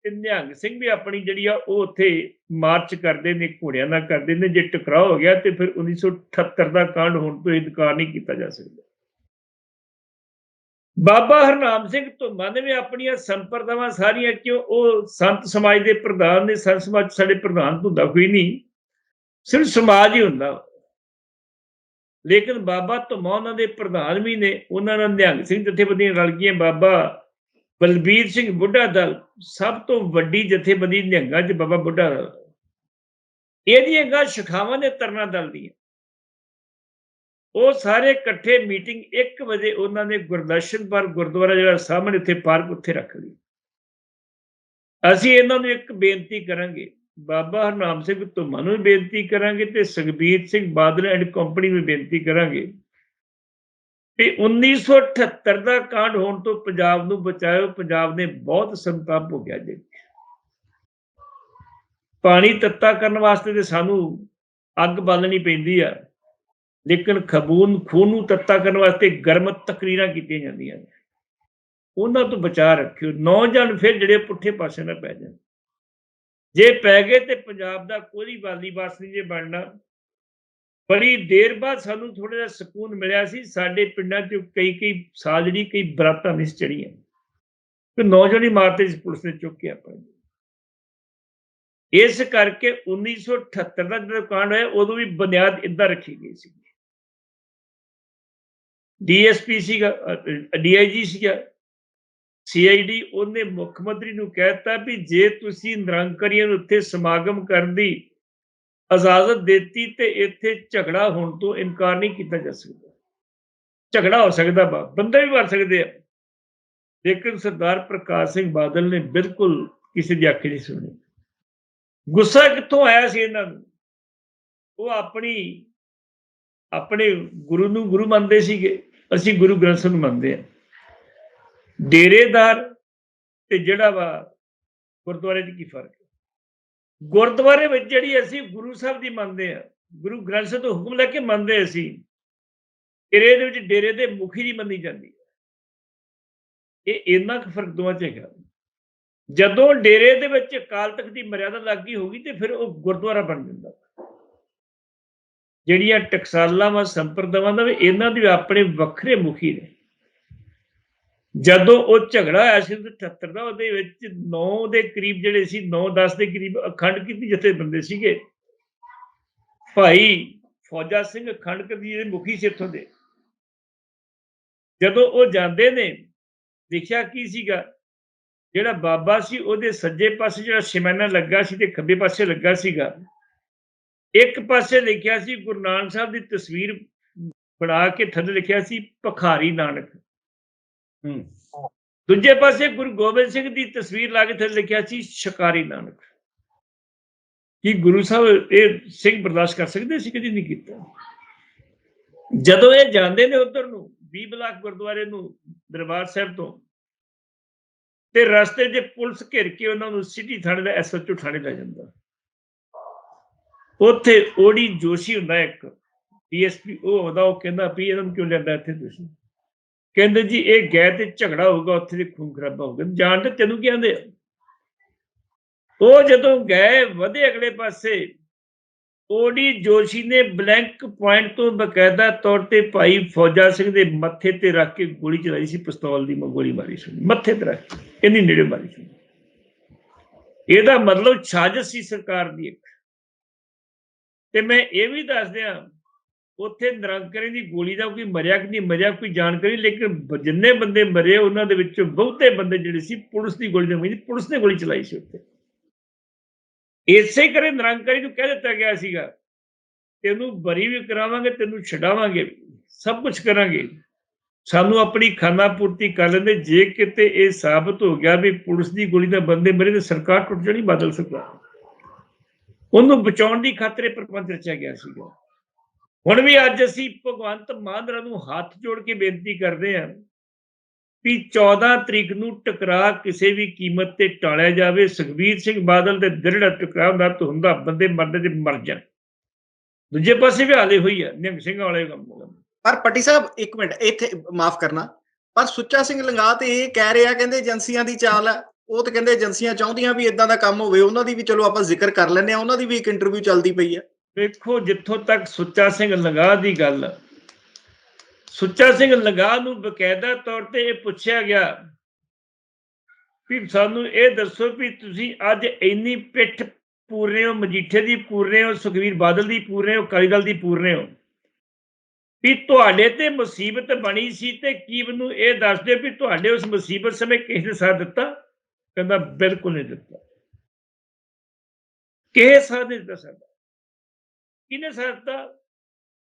ਤੇ ਨਿਹੰਗ ਸਿੰਘ ਵੀ ਆਪਣੀ ਜਿਹੜੀ ਆ ਉਹ ਉੱਥੇ ਮਾਰਚ ਕਰਦੇ ਨੇ ਘੋੜਿਆਂ ਨਾਲ ਕਰਦੇ ਨੇ ਜੇ ਟਕਰਾਅ ਹੋ ਗਿਆ ਤੇ ਫਿਰ 1978 ਦਾ ਕਾਂਡ ਹੋਣ ਤੋਂ ਇਨਕਾਰ ਨਹੀਂ ਕੀਤਾ ਜਾ ਸਕਦਾ। ਬਾਬਾ ਹਰਨਾਮ ਸਿੰਘ ਧੁੰਮਾ ਨੇ ਵੀ ਆਪਣੀਆਂ ਸੰਪਰਦਾਵਾਂ ਸਾਰੀਆਂ ਕਿਉਂ, ਉਹ ਸੰਤ ਸਮਾਜ ਦੇ ਪ੍ਰਧਾਨ ਨੇ, ਸੰਤ ਸਮਾਜ ਸਾਡੇ ਪ੍ਰਧਾਨ ਹੁੰਦਾ ਕੋਈ ਨਹੀਂ। ਸਿਰਫ ਸਮਾਜ ਹੀ ਹੁੰਦਾ। ਲੇਕਿਨ ਬਾਬਾ ਧੁੰਮਾ ਉਹਨਾਂ ਦੇ ਪ੍ਰਧਾਨ ਵੀ ਨੇ, ਉਹਨਾਂ ਨਾਲ ਨਿਹੰਗ ਸਿੰਘ ਜਥੇਬੰਦੀਆਂ ਰਲ ਗਈਆਂ। ਬਾਬਾ ਬਲਬੀਰ ਸਿੰਘ ਬੁੱਢਾ ਦਲ ਸਭ ਤੋਂ ਵੱਡੀ ਜਥੇਬੰਦੀ ਨਿਹੰਗਾਂ 'ਚ ਬਾਬਾ ਬੁੱਢਾ ਦਲ। ਇਹਦੀਆਂ ਗਾ ਸ਼ਿਖਾਵਾਂ ਨੇ ਤਰਨਾ ਦਲ ਦੀਆਂ। ਉਹ ਸਾਰੇ ਇਕੱਠੇ ਮੀਟਿੰਗ 1 ਵਜੇ ਉਹਨਾਂ ਨੇ ਗੁਰਦਰਸ਼ਨ ਪਰ ਗੁਰਦੁਆਰਾ ਜਿਹੜਾ ਸਾਹਮਣੇ ਇੱਥੇ ਪਾਰਕ ਉੱਥੇ ਰੱਖ ਲਈ। ਅਸੀਂ ਇਹਨਾਂ ਨੂੰ ਇੱਕ ਬੇਨਤੀ ਕਰਾਂਗੇ, ਬਾਬਾ ਹਰਨਾਮ ਸਿੰਘ ਧੁੰਮਾ ਨੂੰ ਵੀ ਬੇਨਤੀ ਕਰਾਂਗੇ ਤੇ ਸੁਖਬੀਰ ਸਿੰਘ ਬਾਦਲ ਐਂਡ ਕੰਪਨੀ ਨੂੰ ਵੀ ਬੇਨਤੀ ਕਰਾਂਗੇ ਤੇ 1978 ਦਾ ਕਾਂਡ ਹੋਣ ਤੋਂ ਪੰਜਾਬ ਨੂੰ ਬਚਾਇਓ ਪੰਜਾਬ ਨੇ ਬਹੁਤ ਸੰਤਾਪ ਭੋਗਿਆ ਜੀ। ਪਾਣੀ ਤੱਤਾ ਕਰਨ ਵਾਸਤੇ ਤੇ ਸਾਨੂੰ ਅੱਗ ਬਾਲਣੀ ਪੈਂਦੀ ਆ। ਲੇਕਿਨ ਖਬੂਨ ਖੂਨ ਨੂੰ ਤੱਤਾ ਕਰਨ ਵਾਸਤੇ ਗਰਮ ਤਕਰੀਰਾਂ ਕੀਤੀਆਂ ਜਾਂਦੀਆਂ ਨੇ। ਉਹਨਾਂ ਤੋਂ ਬਚਾ ਰੱਖਿਓ, ਨੌਜਵਾਨ ਫਿਰ ਜਿਹੜੇ ਪੁੱਠੇ ਪਾਸੇ ਨਾ ਪੈ ਜਾਣ। ਜੇ ਪੈ ਗਏ ਤੇ ਪੰਜਾਬ ਦਾ ਕੋਈ ਵਾਲੀ ਬਾਸ ਨਹੀਂ ਜੇ ਬਣਨਾ। ਬੜੀ ਦੇਰ ਬਾਅਦ ਸਾਨੂੰ ਥੋੜਾ ਜਿਹਾ ਸਕੂਨ ਮਿਲਿਆ ਸੀ, ਸਾਡੇ ਪਿੰਡਾਂ 'ਚ ਕਈ ਕਈ ਸਾਲ ਜਿਹੜੀ ਕਈ ਬਰਾਤਾਂ ਨਹੀਂ ਸੀ ਚੜੀਆਂ ਤੇ ਨੌਜਵਾਨੀ ਮਾਰਤੇ ਸੀ ਪੁਲਿਸ ਨੇ ਚੁੱਕ ਕੇ ਆਪਾਂ ਇਸ ਕਰਕੇ 1978 ਦਾ ਜਦੋਂ ਕਾਂਡ ਹੋਇਆ, ਉਦੋਂ ਵੀ ਬੁਨਿਆਦ ਇਦਾਂ ਰੱਖੀ ਗਈ ਸੀ। ਡੀਐਸਪੀ ਸੀਗਾ ਡੀਆਈਜੀ ਸੀਗਾ। ਸੀਆਈਡੀ ਉਹਨੇ ਮੁੱਖ ਮੰਤਰੀ ਨੂੰ ਕਹਿਤਾ ਵੀ ਜੇ ਤੁਸੀਂ ਨਿਰੰਕਾਰੀਆਂ ਨੂੰ ਉੱਥੇ ਸਮਾਗਮ ਕਰਨ ਦੀ ਇਜਾਜ਼ਤ ਦਿੱਤੀ ਤੇ ਇੱਥੇ ਝਗੜਾ ਹੋਣ ਤੋਂ ਇਨਕਾਰ ਨਹੀਂ ਕੀਤਾ ਜਾ ਸਕਦਾ। ਝਗੜਾ ਹੋ ਸਕਦਾ ਬਾ ਬੰਦੇ ਵੀ ਮਰ ਸਕਦੇ ਆ। ਲੇਕਿਨ ਸਰਦਾਰ ਪ੍ਰਕਾਸ਼ ਸਿੰਘ ਬਾਦਲ ਨੇ ਬਿਲਕੁਲ ਕਿਸੇ ਦੀ ਅੱਖ ਨਹੀਂ ਸੁਣੀ। ਗੁੱਸਾ ਕਿੱਥੋਂ ਆਇਆ ਸੀ ਇਹਨਾਂ ਨੂੰ? ਉਹ ਆਪਣੀ ਆਪਣੇ ਗੁਰੂ ਨੂੰ ਗੁਰੂ ਮੰਨਦੇ ਸੀਗੇ, ਅਸੀਂ ਗੁਰੂ ਗ੍ਰੰਥ ਸਾਹਿਬ ਨੂੰ ਮੰਨਦੇ ਆ ਡੇਰੇਦਾਰ ਤੇ ਜਿਹੜਾ ਵਾ ਗੁਰਦੁਆਰੇ 'ਚ ਕੀ ਫ਼ਰਕ ਹੈ? ਗੁਰਦੁਆਰੇ ਵਿੱਚ ਜਿਹੜੀ ਅਸੀਂ ਗੁਰੂ ਸਾਹਿਬ ਦੀ ਮੰਨਦੇ ਆ ਗੁਰੂ ਗ੍ਰੰਥ ਸਾਹਿਬ ਤੋਂ ਹੁਕਮ ਲੈ ਕੇ ਮੰਨਦੇ ਅਸੀਂ ਡੇਰੇ ਦੇ ਵਿੱਚ ਡੇਰੇ ਦੇ ਮੁਖੀ ਦੀ ਮੰਨੀ ਜਾਂਦੀ ਹੈ। ਇਹ ਇੰਨਾ ਕੁ ਫ਼ਰਕ ਦੋਵਾਂ 'ਚ ਹੈਗਾ। ਜਦੋਂ ਡੇਰੇ ਦੇ ਵਿੱਚ ਅਕਾਲ ਤਖਤ ਦੀ ਮਰਿਆਦਾ ਲੱਗੀ ਹੋਗੀ ਤੇ ਫਿਰ ਉਹ ਗੁਰਦੁਆਰਾ ਬਣ ਜਾਂਦਾ। ਜਿਹੜੀਆਂ ਟਕਸਾਲਾਂ ਵਾ, ਸੰਪਰਦਾਵਾਂ ਦਾ ਵੀ ਇਹਨਾਂ ਦੇ ਆਪਣੇ ਵੱਖਰੇ ਮੁਖੀ ਨੇ। ਜਦੋਂ ਉਹ ਝਗੜਾ ਹੋਇਆ ਸੀ 78 ਦਾ, ਉਹਦੇ ਵਿੱਚ 9 ਦੇ ਕਰੀਬ ਜਿਹੜੇ ਸੀ 9-10 ਦੇ ਕਰੀਬ ਅਖੰਡ ਕੀਤੀ ਜਥੇ ਬੰਦੇ ਸੀਗੇ। ਭਾਈ ਫੌਜਾ ਸਿੰਘ ਅਖੰਡ ਕੀਤੀ ਦੇ ਮੁਖੀ ਸੀ ਇੱਥੋਂ ਦੇ। ਜਦੋਂ ਉਹ ਜਾਂਦੇ ਨੇ, ਦੇਖਿਆ ਕੀ ਸੀਗਾ? ਜਿਹੜਾ ਬਾਬਾ ਸੀ, ਉਹਦੇ ਸੱਜੇ ਪਾਸੇ ਜਿਹੜਾ ਸ਼ਿਮੈਨਾ ਲੱਗਾ ਸੀ ਤੇ ਖੱਬੇ ਪਾਸੇ ਲੱਗਾ ਸੀਗਾ। ਇੱਕ ਪਾਸੇ ਲਿਖਿਆ ਸੀ ਗੁਰੂ ਨਾਨਕ ਸਾਹਿਬ ਦੀ ਤਸਵੀਰ ਬਣਾ ਕੇ ਥੱਲੇ ਲਿਖਿਆ ਸੀ ਭਖਾਰੀ ਨਾਨਕ। ਹੂੰ। ਦੂਜੇ ਪਾਸੇ ਗੁਰੂ ਗੋਬਿੰਦ ਸਿੰਘ ਦੀ ਤਸਵੀਰ ਲਾ ਕੇ ਥੱਲੇ ਲਿਖਿਆ ਸੀ ਸ਼ਿਕਾਰੀ ਨਾਨਕ। ਕੀ ਗੁਰੂ ਸਾਹਿਬ ਇਹ ਸਿੰਘ ਬਰਦਾਸ਼ਤ ਕਰ ਸਕਦੇ ਸੀ ਕਦੀ ਨਹੀਂ ਕੀਤਾ? ਜਦੋਂ ਇਹ ਜਾਂਦੇ ਨੇ ਉਧਰ ਨੂੰ 20 ਬਲਾਕ ਗੁਰਦੁਆਰੇ ਨੂੰ ਦਰਬਾਰ ਸਾਹਿਬ ਤੋਂ ਤੇ ਰਸਤੇ 'ਚ ਪੁਲਿਸ ਘਿਰ ਕੇ ਉਹਨਾਂ ਨੂੰ ਸਿਟੀ ਥਾਣੇ ਦਾ ਐਸਐਚਓ ਥਾਣੇ ਲੈ ਜਾਂਦਾ। ਉੱਥੇ ਓਡੀ ਜੋਸ਼ੀ ਹੁੰਦਾ ਇੱਕ ਡੀਐਸਪੀ ਉਹ ਹੁੰਦਾ ਉਹ ਕਹਿੰਦਾ ਵੀ ਇਹਨਾਂ ਨੂੰ ਕਿਉਂ ਲੈਂਦਾ ਇੱਥੇ ਤੁਸੀਂ? ਕਹਿੰਦੇ ਜੀ, ਇਹ ਗਏ ਤੇ ਝਗੜਾ ਹੋਊਗਾ, ਉੱਥੇ ਦੇ ਖੂਨ ਖਰਾਬਾ ਹੋਊਗਾ। ਜਾਣਦੇ ਤੈਨੂੰ ਕੀ ਆਂਦੇ ਉਹ ਜਦੋਂ ਗਏ, ਵਧੇ ਅਗਲੇ ਪਾਸੇ ਓਡੀ ਜੋਸ਼ੀ ਨੇ ਬਲੈਂਕ ਪੁਆਇੰਟ ਤੋਂ ਬਕਾਇਦਾ ਤੌਰ ਤੇ ਭਾਈ ਫੌਜਾ ਸਿੰਘ ਦੇ ਮੱਥੇ ਤੇ ਰੱਖ ਕੇ ਗੋਲੀ ਚਲਾਈ ਸੀ, ਪਿਸਤੌਲ ਦੀ ਗੋਲੀ ਮਾਰੀ ਸੀ। ਮੱਥੇ ਤੇ ਰੱਖ ਕੇ, ਇੰਨੀ ਨੇੜੇ ਮਾਰੀ ਸੀ। ਇਹਦਾ ਮਤਲਬ ਸਾਜ਼ਿਸ਼ ਸੀ ਸਰਕਾਰ ਦੀ ਇੱਕ। ਤੇ ਮੈਂ ਇਹ ਵੀ ਦੱਸ ਦਿਆਂ ਉੱਥੇ ਨਿਰੰਕਰੀ ਦੀ ਗੋਲੀ ਦਾ ਕੋਈ ਮਰਿਆ ਕਿ ਨਹੀਂ ਮਰਿਆ ਕੋਈ ਜਾਣਕਾਰੀ ਲੇਕਿਨ ਜਿੰਨੇ ਬੰਦੇ ਮਰੇ ਉਹਨਾਂ ਦੇ ਵਿੱਚੋਂ ਬਹੁਤੇ ਬੰਦੇ ਜਿਹੜੇ ਸੀ ਪੁਲਿਸ ਦੀ ਗੋਲੀ ਨਾਲ ਪੁਲਿਸ ਨੇ ਗੋਲੀ ਚਲਾਈ ਸੀ ਉੱਥੇ। ਇਸੇ ਕਰੇ ਨਿਰੰਕਾਰੀ ਨੂੰ ਕਹਿ ਦਿੱਤਾ ਗਿਆ ਸੀਗਾ ਤੈਨੂੰ ਬਰੀ ਵੀ ਕਰਾਵਾਂਗੇ ਤੈਨੂੰ ਛਡਾਵਾਂਗੇ ਵੀ, ਸਭ ਕੁਝ ਕਰਾਂਗੇ। ਸਾਨੂੰ ਆਪਣੀ ਖਾਨਾ ਪੂਰਤੀ ਕਰ ਲੈਂਦੇ ਜੇ ਕਿਤੇ ਇਹ ਸਾਬਤ ਹੋ ਗਿਆ ਵੀ ਪੁਲਿਸ ਦੀ ਗੋਲੀ ਦਾ ਬੰਦੇ ਮਰੇ ਤੇ ਸਰਕਾਰ ਟੁੱਟ ਜਾਣੀ ਬਦਲ ਸਰਕਾਰ। ਉਹਨੂੰ ਬਚਾਉਣ ਦੀ ਖਾਤਰ ਇਹ ਰਚਿਆ ਗਿਆ ਸੀਗਾ ਹੁਣ ਵੀ ਅੱਜ ਅਸੀਂ ਭਗਵੰਤ ਮਾਨ ਨੂੰ ਹੱਥ ਜੋੜ ਕੇ ਬੇਨਤੀ ਕਰਦੇ ਹਾਂ ਵੀ 14 ਤਰੀਕ ਨੂੰ ਟਕਰਾ ਕਿਸੇ ਵੀ ਕੀਮਤ ਤੇ ਟਾਲਿਆ ਜਾਵੇ। ਸੁਖਬੀਰ ਸਿੰਘ ਬਾਦਲ ਦੇ ਦ੍ਰਿੜ ਟਕਰਾਅ ਦਾ ਹੁੰਦਾ ਬੰਦੇ ਮਰਦੇ ਤੇ ਮਰ ਜਾਣ। ਦੂਜੇ ਪਾਸੇ ਵੀ ਹਾਲੇ ਹੋਈ ਹੈ ਨਿਹੰਗ ਸਿੰਘ ਵਾਲੇ ਕੰਮ ਪਰ ਪੱਟੀ ਸਾਹਿਬ, ਇੱਕ ਮਿੰਟ, ਇੱਥੇ ਮਾਫ ਕਰਨਾ। ਪਰ ਸੁੱਚਾ ਸਿੰਘ ਲੰਗਾ ਤੇ ਇਹ ਕਹਿ ਰਿਹਾ, ਕਹਿੰਦੇ ਏਜੰਸੀਆਂ ਦੀ ਚਾਲ ਹੈ ਉਹ ਤਾਂ ਕਹਿੰਦੇ ਏਜੰਸੀਆਂ ਚਾਹੁੰਦੀਆਂ ਵੀ ਇਦਾਂ ਦਾ ਕੰਮ ਹੋਵੇ, ਉਹਨਾਂ ਦੀ ਵੀ ਚਲੋ ਆਪਾਂ ਜ਼ਿਕਰ ਕਰ ਲੈਂਦੇ ਆ ਉਹਨਾਂ ਦੀ ਵੀ ਇੱਕ ਇੰਟਰਵਿਊ ਚੱਲਦੀ ਪਈ ਹੈ। ਵੇਖੋ ਜਿੱਥੋਂ ਤੱਕ ਸੁੱਚਾ ਸਿੰਘ ਲੰਗਾ ਦੀ ਗੱਲ, ਸੁੱਚਾ ਸਿੰਘ ਲੰਗਾ ਨੂੰ ਬਕਾਇਦਾ ਤੌਰ ਤੇ ਇਹ ਪੁੱਛਿਆ ਗਿਆ ਵੀ ਸਾਨੂੰ ਇਹ ਦੱਸੋ ਵੀ ਤੁਸੀਂ ਅੱਜ ਇੰਨੀ ਪਿੱਠ ਪੂਰ ਰਹੇ ਹੋ, ਮਜੀਠੇ ਦੀ ਪੂਰ ਰਹੇ ਹੋ, ਸੁਖਵੀਰ ਬਾਦਲ ਦੀ ਪੂਰ ਰਹੇ ਹੋ, ਅਕਾਲੀ ਦਲ ਦੀ ਪੂਰ ਰਹੇ ਹੋ, ਵੀ ਤੁਹਾਡੇ ਤੇ ਮੁਸੀਬਤ ਬਣੀ ਸੀ ਤੇ ਕੀ ਮੈਨੂੰ ਇਹ ਦੱਸ ਦਿਓ ਵੀ ਤੁਹਾਡੇ ਉਸ ਮੁਸੀਬਤ ਸਮੇਂ ਕਿਸ ਨੇ ਸਾਥ ਦਿੱਤਾ? ਕਹਿੰਦਾ ਬਿਲਕੁਲ ਨਹੀਂ ਦਿੱਤਾ। ਕਿਹ ਸਾਥ ਨਹੀਂ ਦਿੱਤਾ ਦਿੱਤਾ?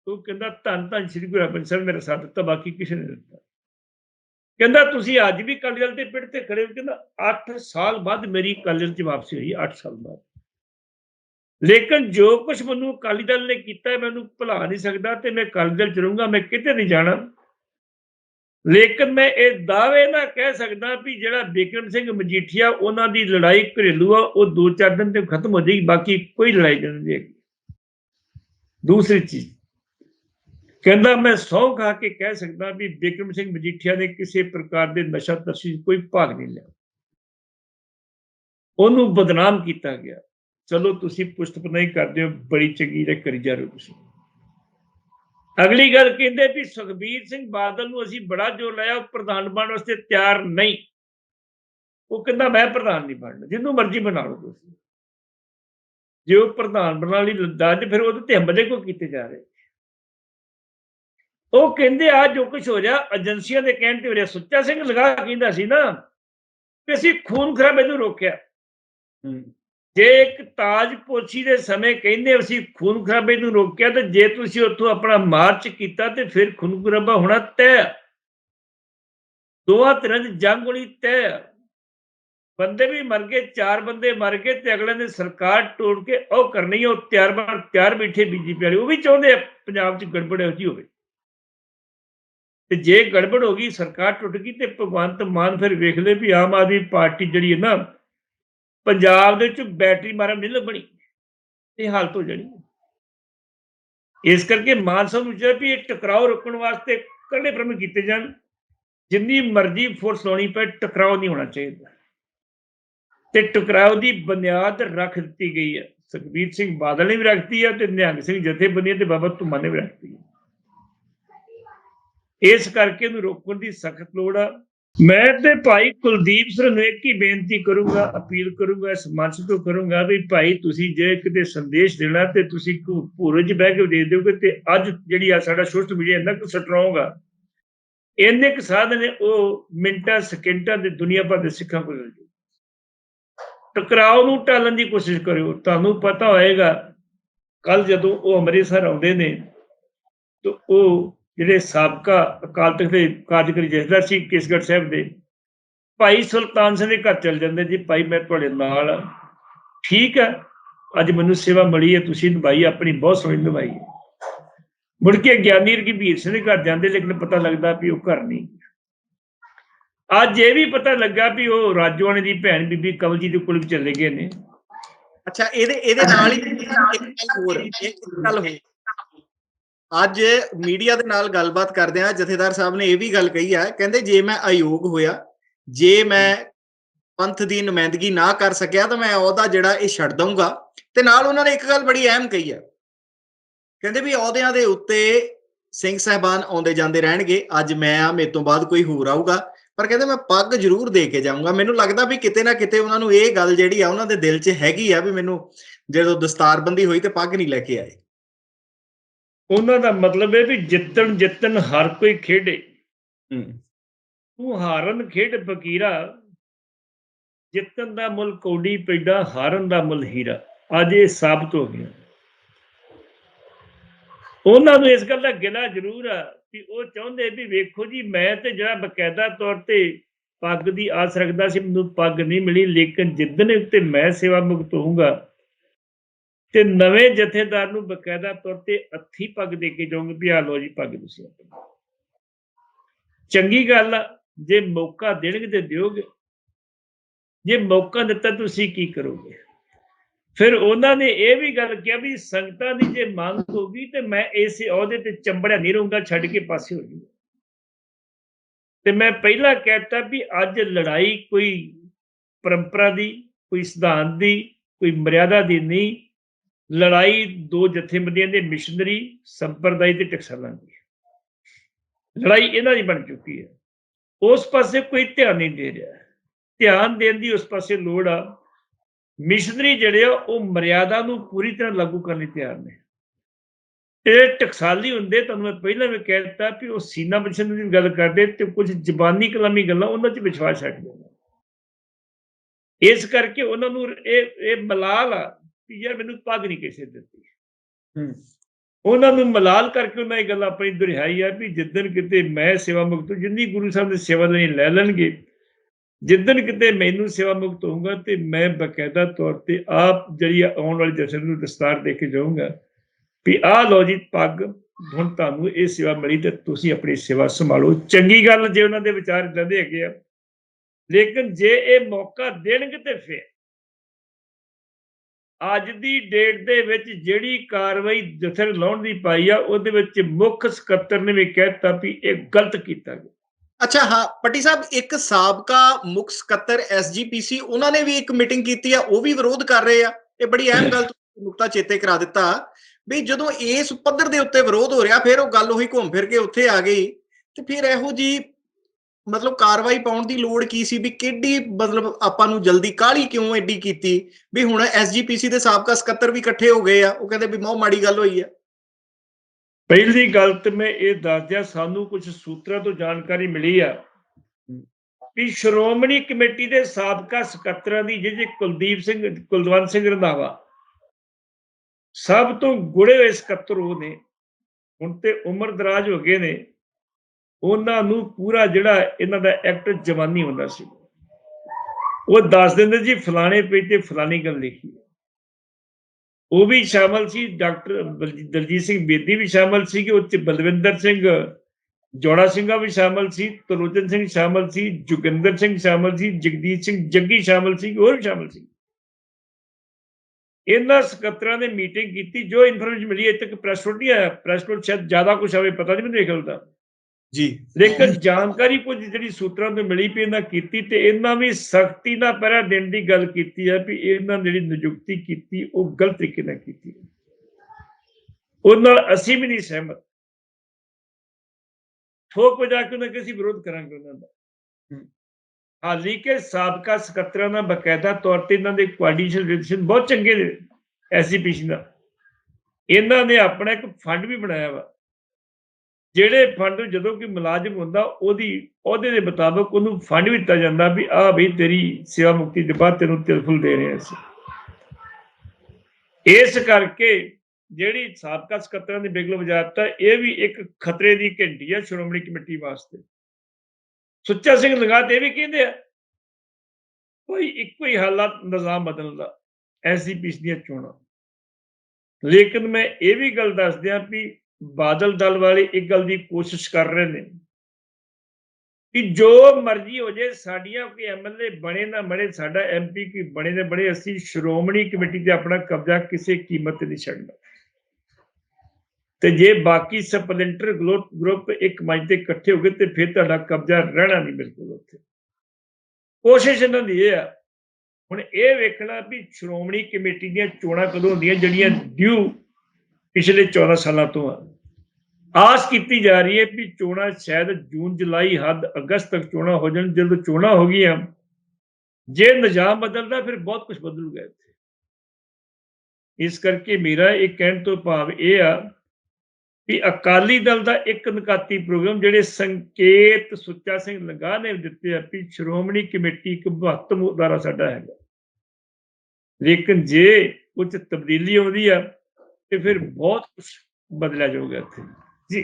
ਉਹ ਕਹਿੰਦਾ ਧੰਨ ਧੰਨ ਸ੍ਰੀ ਗੁਰੂ ਹਰਗੋਬਿੰਦ ਸਾਹਿਬ ਮੇਰਾ ਸਾਥ ਦਿੱਤਾ ਬਾਕੀ ਕਿਸੇ ਨੇ ਦਿੱਤਾ। ਕਹਿੰਦਾ ਤੁਸੀਂ ਅੱਜ ਵੀ ਅਕਾਲੀ ਦਲ ਦੇ ਪਿੰਡ ਤੇ ਖੜੇ ਹੋ। ਕਹਿੰਦਾ 8 ਸਾਲ ਬਾਅਦ ਮੇਰੀ ਅਕਾਲੀ ਦਲ ਚ ਵਾਪਸੀ ਹੋਈ 8 ਸਾਲ ਬਾਅਦ। ਲੇਕਿਨ ਜੋ ਕੁਝ ਮੈਨੂੰ ਅਕਾਲੀ ਦਲ ਨੇ ਕੀਤਾ ਹੈ, ਮੈਨੂੰ ਭੁਲਾ ਨਹੀਂ ਸਕਦਾ ਤੇ ਮੈਂ ਅਕਾਲੀ ਦਲ ਚ ਰਹੂੰਗਾ ਮੈਂ ਕਿਤੇ ਨਹੀਂ ਜਾਣਾ। ਲੇਕਿਨ ਮੈਂ ਇਹ ਦਾਅਵੇ ਨਾਲ ਕਹਿ ਸਕਦਾ ਵੀ ਜਿਹੜਾ ਬਿਕਰਮ ਸਿੰਘ ਮਜੀਠੀਆ, ਉਹਨਾਂ ਦੀ ਲੜਾਈ ਘਰੇਲੂ ਆ, ਉਹ 2-4 ਦਿਨ ਤੇ ਖਤਮ ਹੋ ਜਾਏਗੀ, ਬਾਕੀ ਕੋਈ ਲੜਾਈ ਨਹੀਂ ਹੈਗੀ। ਦੂਸਰੀ ਚੀਜ਼, ਕਹਿੰਦਾ ਮੈਂ ਸਹੁੰ ਖਾ ਕੇ ਕਹਿ ਸਕਦਾ ਵੀ ਬਿਕਰਮ ਸਿੰਘ ਮਜੀਠੀਆ ਨੇ ਕਿਸੇ ਪ੍ਰਕਾਰ ਦੇ ਨਸ਼ਾ ਤਸ਼ੀ ਕੋਈ ਭਾਗ ਨਹੀਂ ਲਿਆ। ਉਹਨੂੰ ਬਦਨਾਮ ਕੀਤਾ ਗਿਆ। ਚਲੋ ਤੁਸੀਂ ਪੁਸ਼ਤ ਨਹੀਂ ਕਰਦੇ ਹੋ, ਬੜੀ ਚੰਗੀ ਰੇ ਕਰੀ ਜਾ ਰਹੇ ਹੋ ਤੁਸੀਂ। ਅਗਲੀ ਗੱਲ ਕਹਿੰਦੇ ਵੀ ਸੁਖਬੀਰ ਸਿੰਘ ਬਾਦਲ ਨੂੰ ਅਸੀਂ ਬੜਾ ਜੋਰ ਲਾਇਆ, ਉਹ ਪ੍ਰਧਾਨ ਬਣਨ ਵਾਸਤੇ ਤਿਆਰ ਨਹੀਂ। ਉਹ ਕਹਿੰਦਾ, ਮੈਂ ਪ੍ਰਧਾਨ ਨਹੀਂ ਬਣਨਾ ਜਿੰਨੂੰ ਮਰਜ਼ੀ ਬਣਾ ਲਓ ਤੁਸੀਂ। ਜੇ ਉਹ ਪ੍ਰਧਾਨ ਬਣਾਉਣ ਲਈ ਲੱਦਾ ਤੇ ਫਿਰ ਉਹਦੇ ਤੇ ਹਮਲੇ ਕੋ ਕੀਤੇ ਜਾ ਰਹੇ। ਉਹ ਕਹਿੰਦੇ ਆ ਜੋ ਕੁਝ ਹੋ ਰਿਹਾ, ਏਜੰਸੀਆਂ ਦੇ ਕਹਿਣ ਤੇ ਹੋ ਰਿਹਾ, ਸੁੱਚਾ ਸਿੰਘ ਲਗਾ ਕਹਿੰਦਾ ਸੀ ਨਾ ਕਿ ਅਸੀਂ ਖੂਨ ਖਰਾਬੇ ਨੂੰ ਰੋਕਿਆ। ਜੇ ਇੱਕ ਤਾਜ ਪੋਛੀ ਦੇ ਸਮੇਂ ਕਹਿੰਦੇ ਅਸੀਂ ਖੂਨ ਖਰਾਬੇ ਨੂੰ ਰੋਕਿਆ, ਤੇ ਜੇ ਤੁਸੀਂ ਉੱਥੋਂ ਆਪਣਾ ਮਾਰਚ ਕੀਤਾ, ਤੇ ਫਿਰ ਖੂਨ ਖਰਾਬਾ ਹੋਣਾ ਤੈਅ ਦੋਹਾਂ ਤਰ੍ਹਾਂ ਦੀ ਜੰਗ ਹੋਣੀ ਤੈਅ ਬੰਦੇ ਵੀ ਮਰ ਗਏ, ਚਾਰ ਬੰਦੇ ਮਰ ਗਏ, ਤੇ ਅਗਲੇ ਨੇ ਸਰਕਾਰ ਟੋੜ ਕੇ ਉਹ ਕਰਨੀ ਉਹ ਤਿਆਰ ਬਾਰ ਤਿਆਰ ਬੈਠੇ ਬੀਜੇਪੀ ਵਾਲੇ, ਉਹ ਵੀ ਚਾਹੁੰਦੇ ਆ ਪੰਜਾਬ 'ਚ ਗੜਬੜ ਇਹੋ ਜਿਹੀ ਹੋਵੇ। ਤੇ ਜੇ ਗੜਬੜ ਹੋ ਗਈ, ਸਰਕਾਰ ਟੁੱਟ ਗਈ, ਤੇ ਭਗਵੰਤ ਮਾਨ ਫਿਰ ਵੇਖ ਲੈ ਵੀ ਆਮ ਆਦਮੀ ਪਾਰਟੀ ਜਿਹੜੀ ਹੈ ਨਾ ਪੰਜਾਬ ਦੇ ਵਿੱਚ ਬੈਟਰੀ ਮਾਰਨ ਨਹੀਂ ਲੱਭਣੀ ਇਹ ਹਾਲਤ ਹੋ ਜਾਣੀ ਇਸ ਕਰਕੇ ਮਾਨ ਸਾਹਿਬ ਨੂੰ ਚਾਹੀਦਾ ਵੀ ਇਹ ਟਕਰਾਓ ਰੋਕਣ ਵਾਸਤੇ ਕਰਨੇ ਪ੍ਰਬੰਧ ਕੀਤੇ ਜਾਣ। ਜਿੰਨੀ ਮਰਜ਼ੀ ਫੋਰਸ ਲਾਉਣੀ ਪਏ, ਟਕਰਾਓ ਨਹੀਂ ਹੋਣਾ ਚਾਹੀਦਾ। ਤੇ ਟਕਰਾਓ ਦੀ ਬੁਨਿਆਦ ਰੱਖ ਦਿੱਤੀ ਗਈ ਹੈ। ਸੁਖਬੀਰ ਸਿੰਘ ਬਾਦਲ ਨੇ ਵੀ ਰੱਖਤੀ ਹੈ ਤੇ ਨਿਹੰਗ ਸਿੰਘ ਜਥੇਬੰਦੀਆਂ ਤੇ ਬਾਬਾ ਧੁੰਮਾ ਨੇ ਵੀ ਰੱਖਤੀ ਹੈ। ਇਸ ਕਰਕੇ ਨੂੰ ਰੋਕਣ ਦੀ ਸਖਤ ਲੋੜ ਆ। ਮੈਂ ਤੇ ਭਾਈ ਕੁਲਦੀਪ ਸਰ ਨੂੰ ਇੱਕ ਹੀ ਬੇਨਤੀ ਕਰੂੰਗਾ, ਅਪੀਲ ਕਰੂੰਗਾ, ਇਸ ਮੰਚ ਤੋਂ ਕਰੂੰਗਾ ਵੀ ਭਾਈ ਤੁਸੀਂ ਜੇ ਕਿਤੇ ਸੰਦੇਸ਼ ਦੇਣਾ ਤੇ ਤੁਸੀਂ ਪੂਰਜ ਬਹਿ ਕੇ ਦੇ ਦਿਓਗੇ ਤੇ ਅੱਜ ਜਿਹੜੀ ਆ ਸਾਡਾ ਸੋਸ਼ਲ ਮੀਡੀਆ ਇੰਨਾ ਕੁ ਸਟਰੋਂਗ ਆ, ਇੰਨੇ ਕੁ ਸਾਧਨ ਨੇ, ਉਹ ਮਿੰਟਾਂ, ਸਕਿੰਟਾਂ ਦੇ ਦੁਨੀਆ ਭਰ ਦੇ ਸਿੱਖਾਂ ਕੋਲ ਜੂ ਟਕਰਾਓ ਨੂੰ ਟਾਲਣ ਦੀ ਕੋਸ਼ਿਸ਼ ਕਰਿਓ, ਤੁਹਾਨੂੰ ਪਤਾ ਹੋਏਗਾ ਕੱਲ ਜਦੋਂ ਉਹ ਅੰਮ੍ਰਿਤਸਰ ਆਉਂਦੇ ਨੇ, ਤਾਂ ਉਹ ਜਿਹੜੇ ਸਾਬਕਾ ਅਕਾਲ ਤਖਤ ਦੇ ਕਾਰਜਕਾਰੀ ਜਥੇਦਾਰ ਸੀ ਕੇਸਗੜ੍ਹ ਸਾਹਿਬ ਦੇ, ਭਾਈ ਸੁਲਤਾਨ ਸਿੰਘ ਦੇ ਘਰ ਚਲ ਜਾਂਦੇ ਜੀ, ਭਾਈ ਮੈਂ ਤੁਹਾਡੇ ਨਾਲ ਠੀਕ ਹੈ ਅੱਜ ਮੈਨੂੰ ਸੇਵਾ ਮਿਲੀ ਹੈ, ਤੁਸੀਂ ਨਿਭਾਈ, ਆਪਣੀ ਬਹੁਤ ਸੋਹਣੀ ਨਿਭਾਈ ਮੁੜ ਕੇ ਗਿਆਨੀ ਰਘਬੀਰ ਸਿੰਘ ਦੇ ਘਰ ਜਾਂਦੇ, ਲੇਕਿਨ ਪਤਾ ਲੱਗਦਾ ਵੀ ਉਹ ਘਰ ਨਹੀਂ ਅੱਜ ਇਹ ਵੀ ਪਤਾ ਲੱਗਾ ਵੀ ਉਹ ਰਾਜੋਆਣੇ ਦੀ ਭੈਣ ਬੀਬੀ ਕਮਲਜੀ ਦੇ ਕੋਲ ਵੀ ਚਲੇ ਗਏ ਨੇ। ਅੱਛਾ, ਇਹਦੇ ਇਹਦੇ ਨਾਲ ਹੀ ਇੱਕ ਗੱਲ ਹੋਰ, ਇੱਕ ਗੱਲ ਹੋਰ। ਅੱਜ ਮੀਡੀਆ ਦੇ ਨਾਲ ਗੱਲਬਾਤ ਕਰਦੇ ਆ ਜਥੇਦਾਰ ਸਾਹਿਬ ਨੇ ਇਹ ਵੀ ਗੱਲ ਕਹੀ ਆ, ਕਹਿੰਦੇ ਜੇ ਮੈਂ ਅਯੋਗ ਹੋਇਆ, ਜੇ ਮੈਂ ਪੰਥ ਦੀ ਨੁਮਾਇੰਦਗੀ ਨਾ ਕਰ ਸਕਿਆ, ਤਾਂ ਮੈਂ ਅਹੁਦਾ ਜਿਹੜਾ ਇਹ ਛੱਡ ਦਊਂਗਾ। ਤੇ ਨਾਲ ਉਹਨਾਂ ਨੇ ਇੱਕ ਗੱਲ ਬੜੀ ਅਹਿਮ ਕਹੀ ਹੈ ਕਹਿੰਦੇ ਵੀ ਅਹੁਦਿਆਂ ਦੇ ਉੱਤੇ ਸਿੰਘ ਸਾਹਿਬਾਨ ਆਉਂਦੇ ਜਾਂਦੇ ਰਹਿਣਗੇ। ਅੱਜ ਮੈਂ ਆ, ਮੇਰੇ ਤੋਂ ਬਾਅਦ ਕੋਈ ਹੋਰ ਆਊਗਾ। ਪਰ ਕਹਿੰਦੇ ਮੈਂ ਪੱਗ ਜ਼ਰੂਰ ਦੇ ਕੇ ਜਾਊਂਗਾ। ਮੈਨੂੰ ਲੱਗਦਾ ਵੀ ਕਿਤੇ ਨਾ ਕਿਤੇ ਉਹਨਾਂ ਨੂੰ ਇਹ ਗੱਲ ਜਿਹੜੀ ਆ, ਉਹਨਾਂ ਦੇ ਦਿਲ 'ਚ ਹੈਗੀ ਆ ਵੀ ਮੈਨੂੰ ਜਦੋਂ ਦਸਤਾਰਬੰਦੀ ਹੋਈ ਤੇ ਪੱਗ ਨਹੀਂ ਲੈ ਕੇ ਆਏ। ਉਹਨਾਂ ਦਾ ਮਤਲਬ ਹੈ ਵੀ ਜਿੱਤਣ ਜਿੱਤਣ ਹਰ ਕੋਈ ਖੇਡੇ। ਤੂੰ ਹਾਰਨ ਖੇਡ ਫਕੀਰਾ। ਜਿੱਤਣ ਦਾ ਮੁੱਲ ਕੌਡੀ ਪੈਡਾ ਹਾਰਨ ਦਾ ਮੁੱਲ ਹੀਰਾ। ਅੱਜ ਇਹ ਸਾਬਤ ਹੋ ਗਿਆ। ਉਹਨਾਂ ਨੂੰ ਇਸ ਗੱਲ ਦਾ ਗਿਲਾ ਜ਼ਰੂਰ ਆ ਕਿ ਉਹ ਚਾਹੁੰਦੇ ਵੀ ਵੇਖੋ ਜੀ ਮੈਂ ਤੇ ਜਿਹੜਾ ਬਕਾਇਦਾ ਤੌਰ ਤੇ ਪੱਗ ਦੀ ਆਸ ਰੱਖਦਾ ਸੀ ਮੈਨੂੰ ਪੱਗ ਨਹੀਂ ਮਿਲੀ ਲੇਕਿਨ ਜਿੱਦਣ ਉੱਤੇ ਮੈਂ ਸੇਵਾ ਮੁਕਤ ਹੋਊਂਗਾ ਤੇ ਨਵੇਂ ਜਥੇਦਾਰ ਨੂੰ ਬਕਾਇਦਾ ਤੌਰ ਤੇ ਅੱਥੀ ਪੱਗ ਦੇ ਕੇ ਜਾਊਂਗੇ ਵੀ ਆ ਲੋ ਜੀ ਪੱਗ ਤੁਸੀਂ ਆਪਣੀ। ਚੰਗੀ ਗੱਲ ਆ, ਜੇ ਮੌਕਾ ਦੇਣਗੇ ਤੇ ਦਿਓਗੇ। ਜੇ ਮੌਕਾ ਦਿੱਤਾ ਤੁਸੀਂ ਕੀ ਕਰੋਗੇ? ਫਿਰ ਉਹਨਾਂ ਨੇ ਇਹ ਵੀ ਗੱਲ ਕਿਹਾ ਵੀ ਸੰਗਤਾਂ ਦੀ ਜੇ ਮੰਗ ਹੋਗੀ ਤੇ ਮੈਂ ਇਸੇ ਅਹੁਦੇ ਤੇ ਚੰਬੜਿਆ ਨਹੀਂ ਰਹੂੰਗਾ, ਛੱਡ ਕੇ ਪਾਸੇ ਹੋ ਜਾਊਂਗਾ। ਤੇ ਮੈਂ ਪਹਿਲਾਂ ਕਹਿਤਾ ਵੀ ਅੱਜ ਲੜਾਈ ਕੋਈ ਪਰੰਪਰਾ ਦੀ, ਕੋਈ ਸਿਧਾਂਤ ਦੀ, ਕੋਈ ਮਰਿਆਦਾ ਦੀ ਨਹੀਂ ਲੜਾਈ ਦੋ ਜਥੇਬੰਦੀਆਂ ਦੇ ਮਿਸ਼ਨਰੀ ਸੰਪਰਦਾਇ ਤੇ ਟਕਸਾਲਾਂ ਦੀ ਲੜਾਈ ਇਹਨਾਂ ਦੀ ਬਣ ਚੁੱਕੀ ਹੈ। ਉਸ ਪਾਸੇ ਕੋਈ ਧਿਆਨ ਨਹੀਂ ਦੇ ਰਿਹਾ। ਧਿਆਨ ਦੇਣ ਦੀ ਉਸ ਪਾਸੇ ਲੋੜ ਆ। ਮਿਸ਼ਨਰੀ ਜਿਹੜੇ ਆ, ਉਹ ਮਰਿਆਦਾ ਨੂੰ ਪੂਰੀ ਤਰ੍ਹਾਂ ਲਾਗੂ ਕਰਨ ਲਈ ਤਿਆਰ ਨੇ। ਇਹ ਟਕਸਾਲੀ ਹੁੰਦੇ, ਤੁਹਾਨੂੰ ਮੈਂ ਪਹਿਲਾਂ ਵੀ ਕਹਿ ਦਿੱਤਾ ਵੀ ਉਹ ਸੀਨਾ ਮਿਸ਼ਨ ਦੀ ਗੱਲ ਕਰਦੇ ਤੇ ਕੁਝ ਜ਼ਬਾਨੀ ਕਲਾਮੀ ਗੱਲਾਂ ਉਹਨਾਂ 'ਚ ਵਿਸ਼ਵਾਸ ਛੱਡ ਦਿੰਦੇ ਇਸ ਕਰਕੇ ਉਹਨਾਂ ਨੂੰ ਇਹ ਇਹ ਮਲਾਲ ਆ ਵੀ ਯਾਰ ਮੈਨੂੰ ਪੱਗ ਨਹੀਂ ਕਿਸੇ ਦਿੱਤੀ। ਹੂੰ। ਉਹਨਾਂ ਨੂੰ ਮਲਾਲ ਕਰਕੇ ਉਹਨਾਂ ਇਹ ਗੱਲ ਆਪਣੀ ਦੁਹਰਾਈ ਆ ਵੀ ਜਿੱਦਣ ਕਿਤੇ ਮੈਂ ਸੇਵਾ ਮੁਕਤ ਜਿੰਨੀ ਗੁਰੂ ਸਾਹਿਬ ਦੀ ਸੇਵਾ ਲਈ ਲੈ ਲੈਣਗੇ ਜਿੱਦਣ ਕਿਤੇ ਮੈਨੂੰ ਸੇਵਾ ਮੁਕਤ ਹੋਊਗਾ ਤੇ ਮੈਂ ਬਕਾਇਦਾ ਤੌਰ ਤੇ ਆਪ ਜਿਹੜੀ ਆਉਣ ਵਾਲੀ ਜਸ਼ਨ ਨੂੰ ਦਸਤਾਰ ਦੇ ਕੇ ਜਾਊਂਗਾ ਵੀ ਆਹ ਲਓ ਜੀ ਪੱਗ ਹੁਣ ਤੁਹਾਨੂੰ ਇਹ ਸੇਵਾ ਮਿਲੀ ਤੇ ਤੁਸੀਂ ਆਪਣੀ ਸੇਵਾ ਸੰਭਾਲੋ। ਚੰਗੀ ਗੱਲ ਜੇ ਉਹਨਾਂ ਦੇ ਵਿਚਾਰ ਇਦਾਂ ਦੇ ਹੈਗੇ ਆ। ਲੇਕਿਨ ਜੇ ਇਹ ਮੌਕਾ ਦੇਣਗੇ ਤੇ ਫਿਰ ਅੱਜ ਦੀ ਡੇਟ ਦੇ ਵਿੱਚ ਜਿਹੜੀ ਕਾਰਵਾਈ ਜਥਰ ਲਾਉਣ ਦੀ ਪਾਈ ਆ, ਉਹਦੇ ਵਿੱਚ ਮੁੱਖ ਸਕੱਤਰ ਨੇ ਵੀ ਕਹਿਤਾ ਵੀ ਇਹ ਗਲਤ ਕੀਤਾ ਗਿਆ। ਅੱਛਾ, ਹਾਂ, ਪੱਟੀ ਸਾਹਿਬ, ਇੱਕ ਸਾਬਕਾ ਮੁੱਖ ਸਕੱਤਰ ਐਸਜੀਪੀਸੀ ਉਹਨਾਂ ਨੇ ਵੀ ਇੱਕ ਮੀਟਿੰਗ ਕੀਤੀ ਆ, ਉਹ ਵੀ ਵਿਰੋਧ ਕਰ ਰਹੇ ਆ। ਇਹ ਬੜੀ ਅਹਿਮ ਗੱਲ ਤੁਸੀਂ ਨੁਕਤਾ ਚੇਤੇ ਕਰਾ ਦਿੱਤਾ ਵੀ ਜਦੋਂ ਇਸ ਪੱਧਰ ਦੇ ਉੱਤੇ ਵਿਰੋਧ ਹੋ ਰਿਹਾ, ਫਿਰ ਉਹ ਗੱਲ ਉਹੀ ਘੁੰਮ ਫਿਰ ਕੇ ਉੱਥੇ ਆ ਗਈ ਤੇ ਫਿਰ ਇਹੋ ਜੀ ਮਤਲਬ ਕਾਰਵਾਈ ਪਾਉਣ ਦੀ ਲੋੜ ਕੀ ਸੀ ਵੀ ਕਿੱਡੀ ਮਤਲਬ ਆਪਾਂ ਨੂੰ ਜਲਦੀ ਕਾਹਲੀ ਕਿਉਂ ਐਡੀ ਕੀਤੀ? ਵੀ ਹੁਣ ਐਸਜੀਪੀਸੀ ਦੇ ਸਾਬਕਾ ਸਕੱਤਰ ਵੀ ਇਕੱਠੇ ਹੋ ਗਏ ਆ, ਉਹ ਕਹਿੰਦੇ ਵੀ ਬਹੁਤ ਮਾੜੀ ਗੱਲ ਹੋਈ ਆ। ਪਹਿਲੀ ਗੱਲ ਤੇ ਮੈਂ ਇਹ ਦੱਸ ਦਿਆਂ ਸਾਨੂੰ ਕੁਝ ਸੂਤਰਾਂ ਤੋਂ ਜਾਣਕਾਰੀ ਮਿਲੀ ਆ ਵੀ ਸ਼੍ਰੋਮਣੀ ਕਮੇਟੀ ਦੇ ਸਾਬਕਾ ਸਕੱਤਰਾਂ ਦੀ ਜਿਹੜੇ ਕੁਲਦੀਪ ਸਿੰਘ, ਕੁਲਦਵੰਤ ਸਿੰਘ ਰੰਧਾਵਾ ਸਭ ਤੋਂ ਗੁੜੇ ਹੋਏ ਸਕੱਤਰ ਉਹ ਨੇ, ਹੁਣ ਤੇ ਉਮਰ ਦਰਾਜ ਹੋ ਗਏ ਨੇ। ਉਹਨਾਂ ਨੂੰ ਪੂਰਾ ਜਿਹੜਾ ਇਹਨਾਂ ਦਾ ਐਕਟ ਜਵਾਨੀ ਹੁੰਦਾ ਸੀ। ਉਹ ਦੱਸ ਦਿੰਦੇ ਜੀ, ਫਲਾਣੇ ਪੇਜ ਤੇ ਫਲਾਣੀ ਗੱਲ ਲਿਖੀ। ਉਹ ਵੀ ਸ਼ਾਮਲ ਸੀ, ਡਾਕਟਰ ਦਲਜੀਤ ਸਿੰਘ ਬੇਦੀ ਵੀ ਸ਼ਾਮਲ ਸੀ ਕਿ ਉੱਚ ਬਲਵਿੰਦਰ ਸਿੰਘ, ਜੋੜਾ ਸਿੰਘਾ ਵੀ ਸ਼ਾਮਲ ਸੀ ਤਰੋਜਨ ਸਿੰਘ ਸ਼ਾਮਲ ਸੀ, ਜੁਗਿੰਦਰ ਸਿੰਘ ਸ਼ਾਮਲ ਸੀ ਜਗਦੀਪ ਸਿੰਘ ਜੱਗੀ ਸ਼ਾਮਲ ਸੀ, ਹੋਰ ਵੀ ਸ਼ਾਮਲ ਸੀ। ਇਹਨਾਂ ਸਕੱਤਰਾਂ ਨੇ ਮੀਟਿੰਗ ਕੀਤੀ, ਜੋ ਇਨਫੋਰਮੇਸ਼ਨ ਮਿਲੀ ਇੱਥੇ ਤੱਕ ਪ੍ਰੈਸ ਨੋਟ ਨਹੀਂ ਆਇਆ। ਪ੍ਰੈਸ ਨੋਟ ਸ਼ਾਇਦ ਜ਼ਿਆਦਾ ਕੁਝ ਆਵੇ, ਪਤਾ ਨਹੀਂ ਮੈਨੂੰ ਇਹ ਗੱਲ ਜੀ। ਲੇਕਿਨ ਜਾਣਕਾਰੀ ਕੁਝ ਜਿਹੜੀ ਸੂਤਰਾਂ ਤੋਂ ਮਿਲੀ ਵੀ ਇਹਨਾਂ ਕੀਤੀ ਤੇ ਇਹਨਾਂ ਵੀ ਸਖਤੀ ਨਾਲ ਪਹਿਰਾ ਦੇਣ ਦੀ ਗੱਲ ਕੀਤੀ ਹੈ ਵੀ ਇਹਨਾਂ ਨੇ ਜਿਹੜੀ ਨਿਯੁਕਤੀ ਕੀਤੀ ਉਹ ਗਲਤ ਤਰੀਕੇ ਨਾਲ ਕੀਤੀ ਹੈ। ਉਹ ਨਾਲ ਅਸੀਂ ਵੀ ਨਹੀਂ ਸਹਿਮਤ। ਠੋਕ ਵਜਾ ਕੇ ਉਹਨਾਂ ਕਿਸੇ ਵਿਰੋਧ ਕਰਾਂਗੇ ਉਹਨਾਂ ਦਾ। ਹਾਲੀ ਕਿ ਸਾਬਕਾ ਸਕੱਤਰਾਂ ਨਾਲ ਬਕਾਇਦਾ ਤੌਰ ਤੇ ਇਹਨਾਂ ਦੇ ਕੋਆਰਡੀਨੇਸ਼ਨ ਰਿਲੇਸ਼ਨ ਬਹੁਤ ਚੰਗੇ ਨੇ ਐਸਜੀਪੀਸੀ ਦਾ ਇਹਨਾਂ ਨੇ ਆਪਣਾ ਇੱਕ ਫੰਡ ਵੀ ਬਣਾਇਆ ਵਾ। ਜਿਹੜੇ ਫੰਡ ਜਦੋਂ ਕੋਈ ਮੁਲਾਜ਼ਮ ਹੁੰਦਾ, ਉਹਦੀ, ਉਹਦੇ ਦੇ ਮੁਤਾਬਕ ਉਹਨੂੰ ਫੰਡ ਵੀ ਦਿੱਤਾ ਜਾਂਦਾ ਵੀ ਆ ਵੀ ਤੇਰੀ ਸੇਵਾ ਮੁਕਤੀ ਦੇ ਬਾਅਦ ਤੈਨੂੰ ਤਿਲਫੁਲ ਦੇ ਰਹੇ ਅਸੀਂ। ਇਸ ਕਰਕੇ ਜਿਹੜੀ ਸਾਬਕਾ ਸਕੱਤਰਾਂ ਦੀ ਬਿਗਲ ਵਜਾਇਤ ਇਹ ਵੀ ਇੱਕ ਖਤਰੇ ਦੀ ਘੰਟੀ ਹੈ ਸ਼੍ਰੋਮਣੀ ਕਮੇਟੀ ਵਾਸਤੇ। ਸੁੱਚਾ ਸਿੰਘ ਲਗਾਤ ਇਹ ਵੀ ਕਹਿੰਦੇ ਆ, ਕੋਈ ਇੱਕੋ ਹੀ ਹਾਲਾਤ ਨਿਜ਼ਾਮ ਬਦਲਣ ਦਾ ਐਸਜੀਪੀਸ ਦੀਆਂ ਚੋਣਾਂ। ਲੇਕਿਨ ਮੈਂ ਇਹ ਵੀ ਗੱਲ ਦੱਸਦਿਆਂ ਵੀ ਬਾਦਲ ਦਲ ਵਾਲੇ ਇੱਕ ਗੱਲ ਦੀ ਕੋਸ਼ਿਸ਼ ਕਰ ਰਹੇ ਨੇ ਕਿ ਜੋ ਮਰਜ਼ੀ ਹੋ ਜੇ, ਸਾਡੀਆਂ ਕੋਈ ਐਮਐਲਏ ਬਣੇ ਨਾ ਬਣੇ, ਸਾਡਾ ਐਮਪੀ ਕੀ ਬਣੇ ਨਾ ਬਣੇ, ਅਸੀਂ ਸ਼੍ਰੋਮਣੀ ਕਮੇਟੀ ਤੇ ਆਪਣਾ ਕਬਜ਼ਾ ਕਿਸੇ ਕੀਮਤ ਤੇ ਨਹੀਂ ਛੱਡਣਾ। ਤੇ ਜੇ ਬਾਕੀ ਸਪਲੈਂਟਰ ਗਰੁੱਪ ਇੱਕ ਮੰਚ ਤੇ ਇਕੱਠੇ ਹੋ ਗਏ ਤੇ ਫਿਰ ਤੁਹਾਡਾ ਕਬਜ਼ਾ ਰਹਿਣਾ ਨਹੀਂ ਬਿਲਕੁਲ ਉੱਥੇ। ਕੋਸ਼ਿਸ਼ ਇਹਨਾਂ ਦੀ ਇਹ ਆ, ਹੁਣ ਇਹ ਵੇਖਣਾ ਵੀ ਸ਼੍ਰੋਮਣੀ ਕਮੇਟੀ ਦੀਆਂ ਚੋਣਾਂ ਕਦੋਂ ਹੁੰਦੀਆਂ, ਜਿਹੜੀਆਂ ਡਿਊ ਪਿਛਲੇ 14 ਸਾਲਾਂ ਤੋਂ ਆਸ ਕੀਤੀ ਜਾ ਰਹੀ ਹੈ ਵੀ ਚੋਣਾਂ ਸ਼ਾਇਦ ਜੂਨ, ਜੁਲਾਈ ਹੱਦ, ਅਗਸਤ ਤੱਕ ਚੋਣਾਂ ਹੋ ਜਾਣ, ਜਦੋਂ ਚੋਣਾਂ ਹੋ ਗਈਆਂ, ਜੇ ਨਿਜ਼ਾਮ ਬਦਲਦਾ, ਫਿਰ ਬਹੁਤ ਕੁਝ ਬਦਲੂਗਾ ਇੱਥੇ। ਇਸ ਕਰਕੇ ਮੇਰਾ ਇਹ ਕਹਿਣ ਤੋਂ ਭਾਵ ਇਹ ਆ ਵੀ ਅਕਾਲੀ ਦਲ ਦਾ ਇੱਕ ਨਕਾਤੀ ਪ੍ਰੋਗਰਾਮ, ਜਿਹੜੇ ਸੰਕੇਤ ਸੁੱਚਾ ਸਿੰਘ ਲੰਗਾ ਨੇ ਦਿੱਤੇ ਆ, ਵੀ ਸ਼੍ਰੋਮਣੀ ਕਮੇਟੀ ਇੱਕ ਮਹੱਤਵ ਮੁਦਾਰਾ ਸਾਡਾ ਹੈਗਾ। ਲੇਕਿਨ ਜੇ ਕੁਝ ਤਬਦੀਲੀ ਆਉਂਦੀ ਆ ਤੇ ਫਿਰ ਬਹੁਤ ਕੁਝ ਬਦਲਿਆ ਜਾਊਗਾ ਇੱਥੇ। ਜੀ।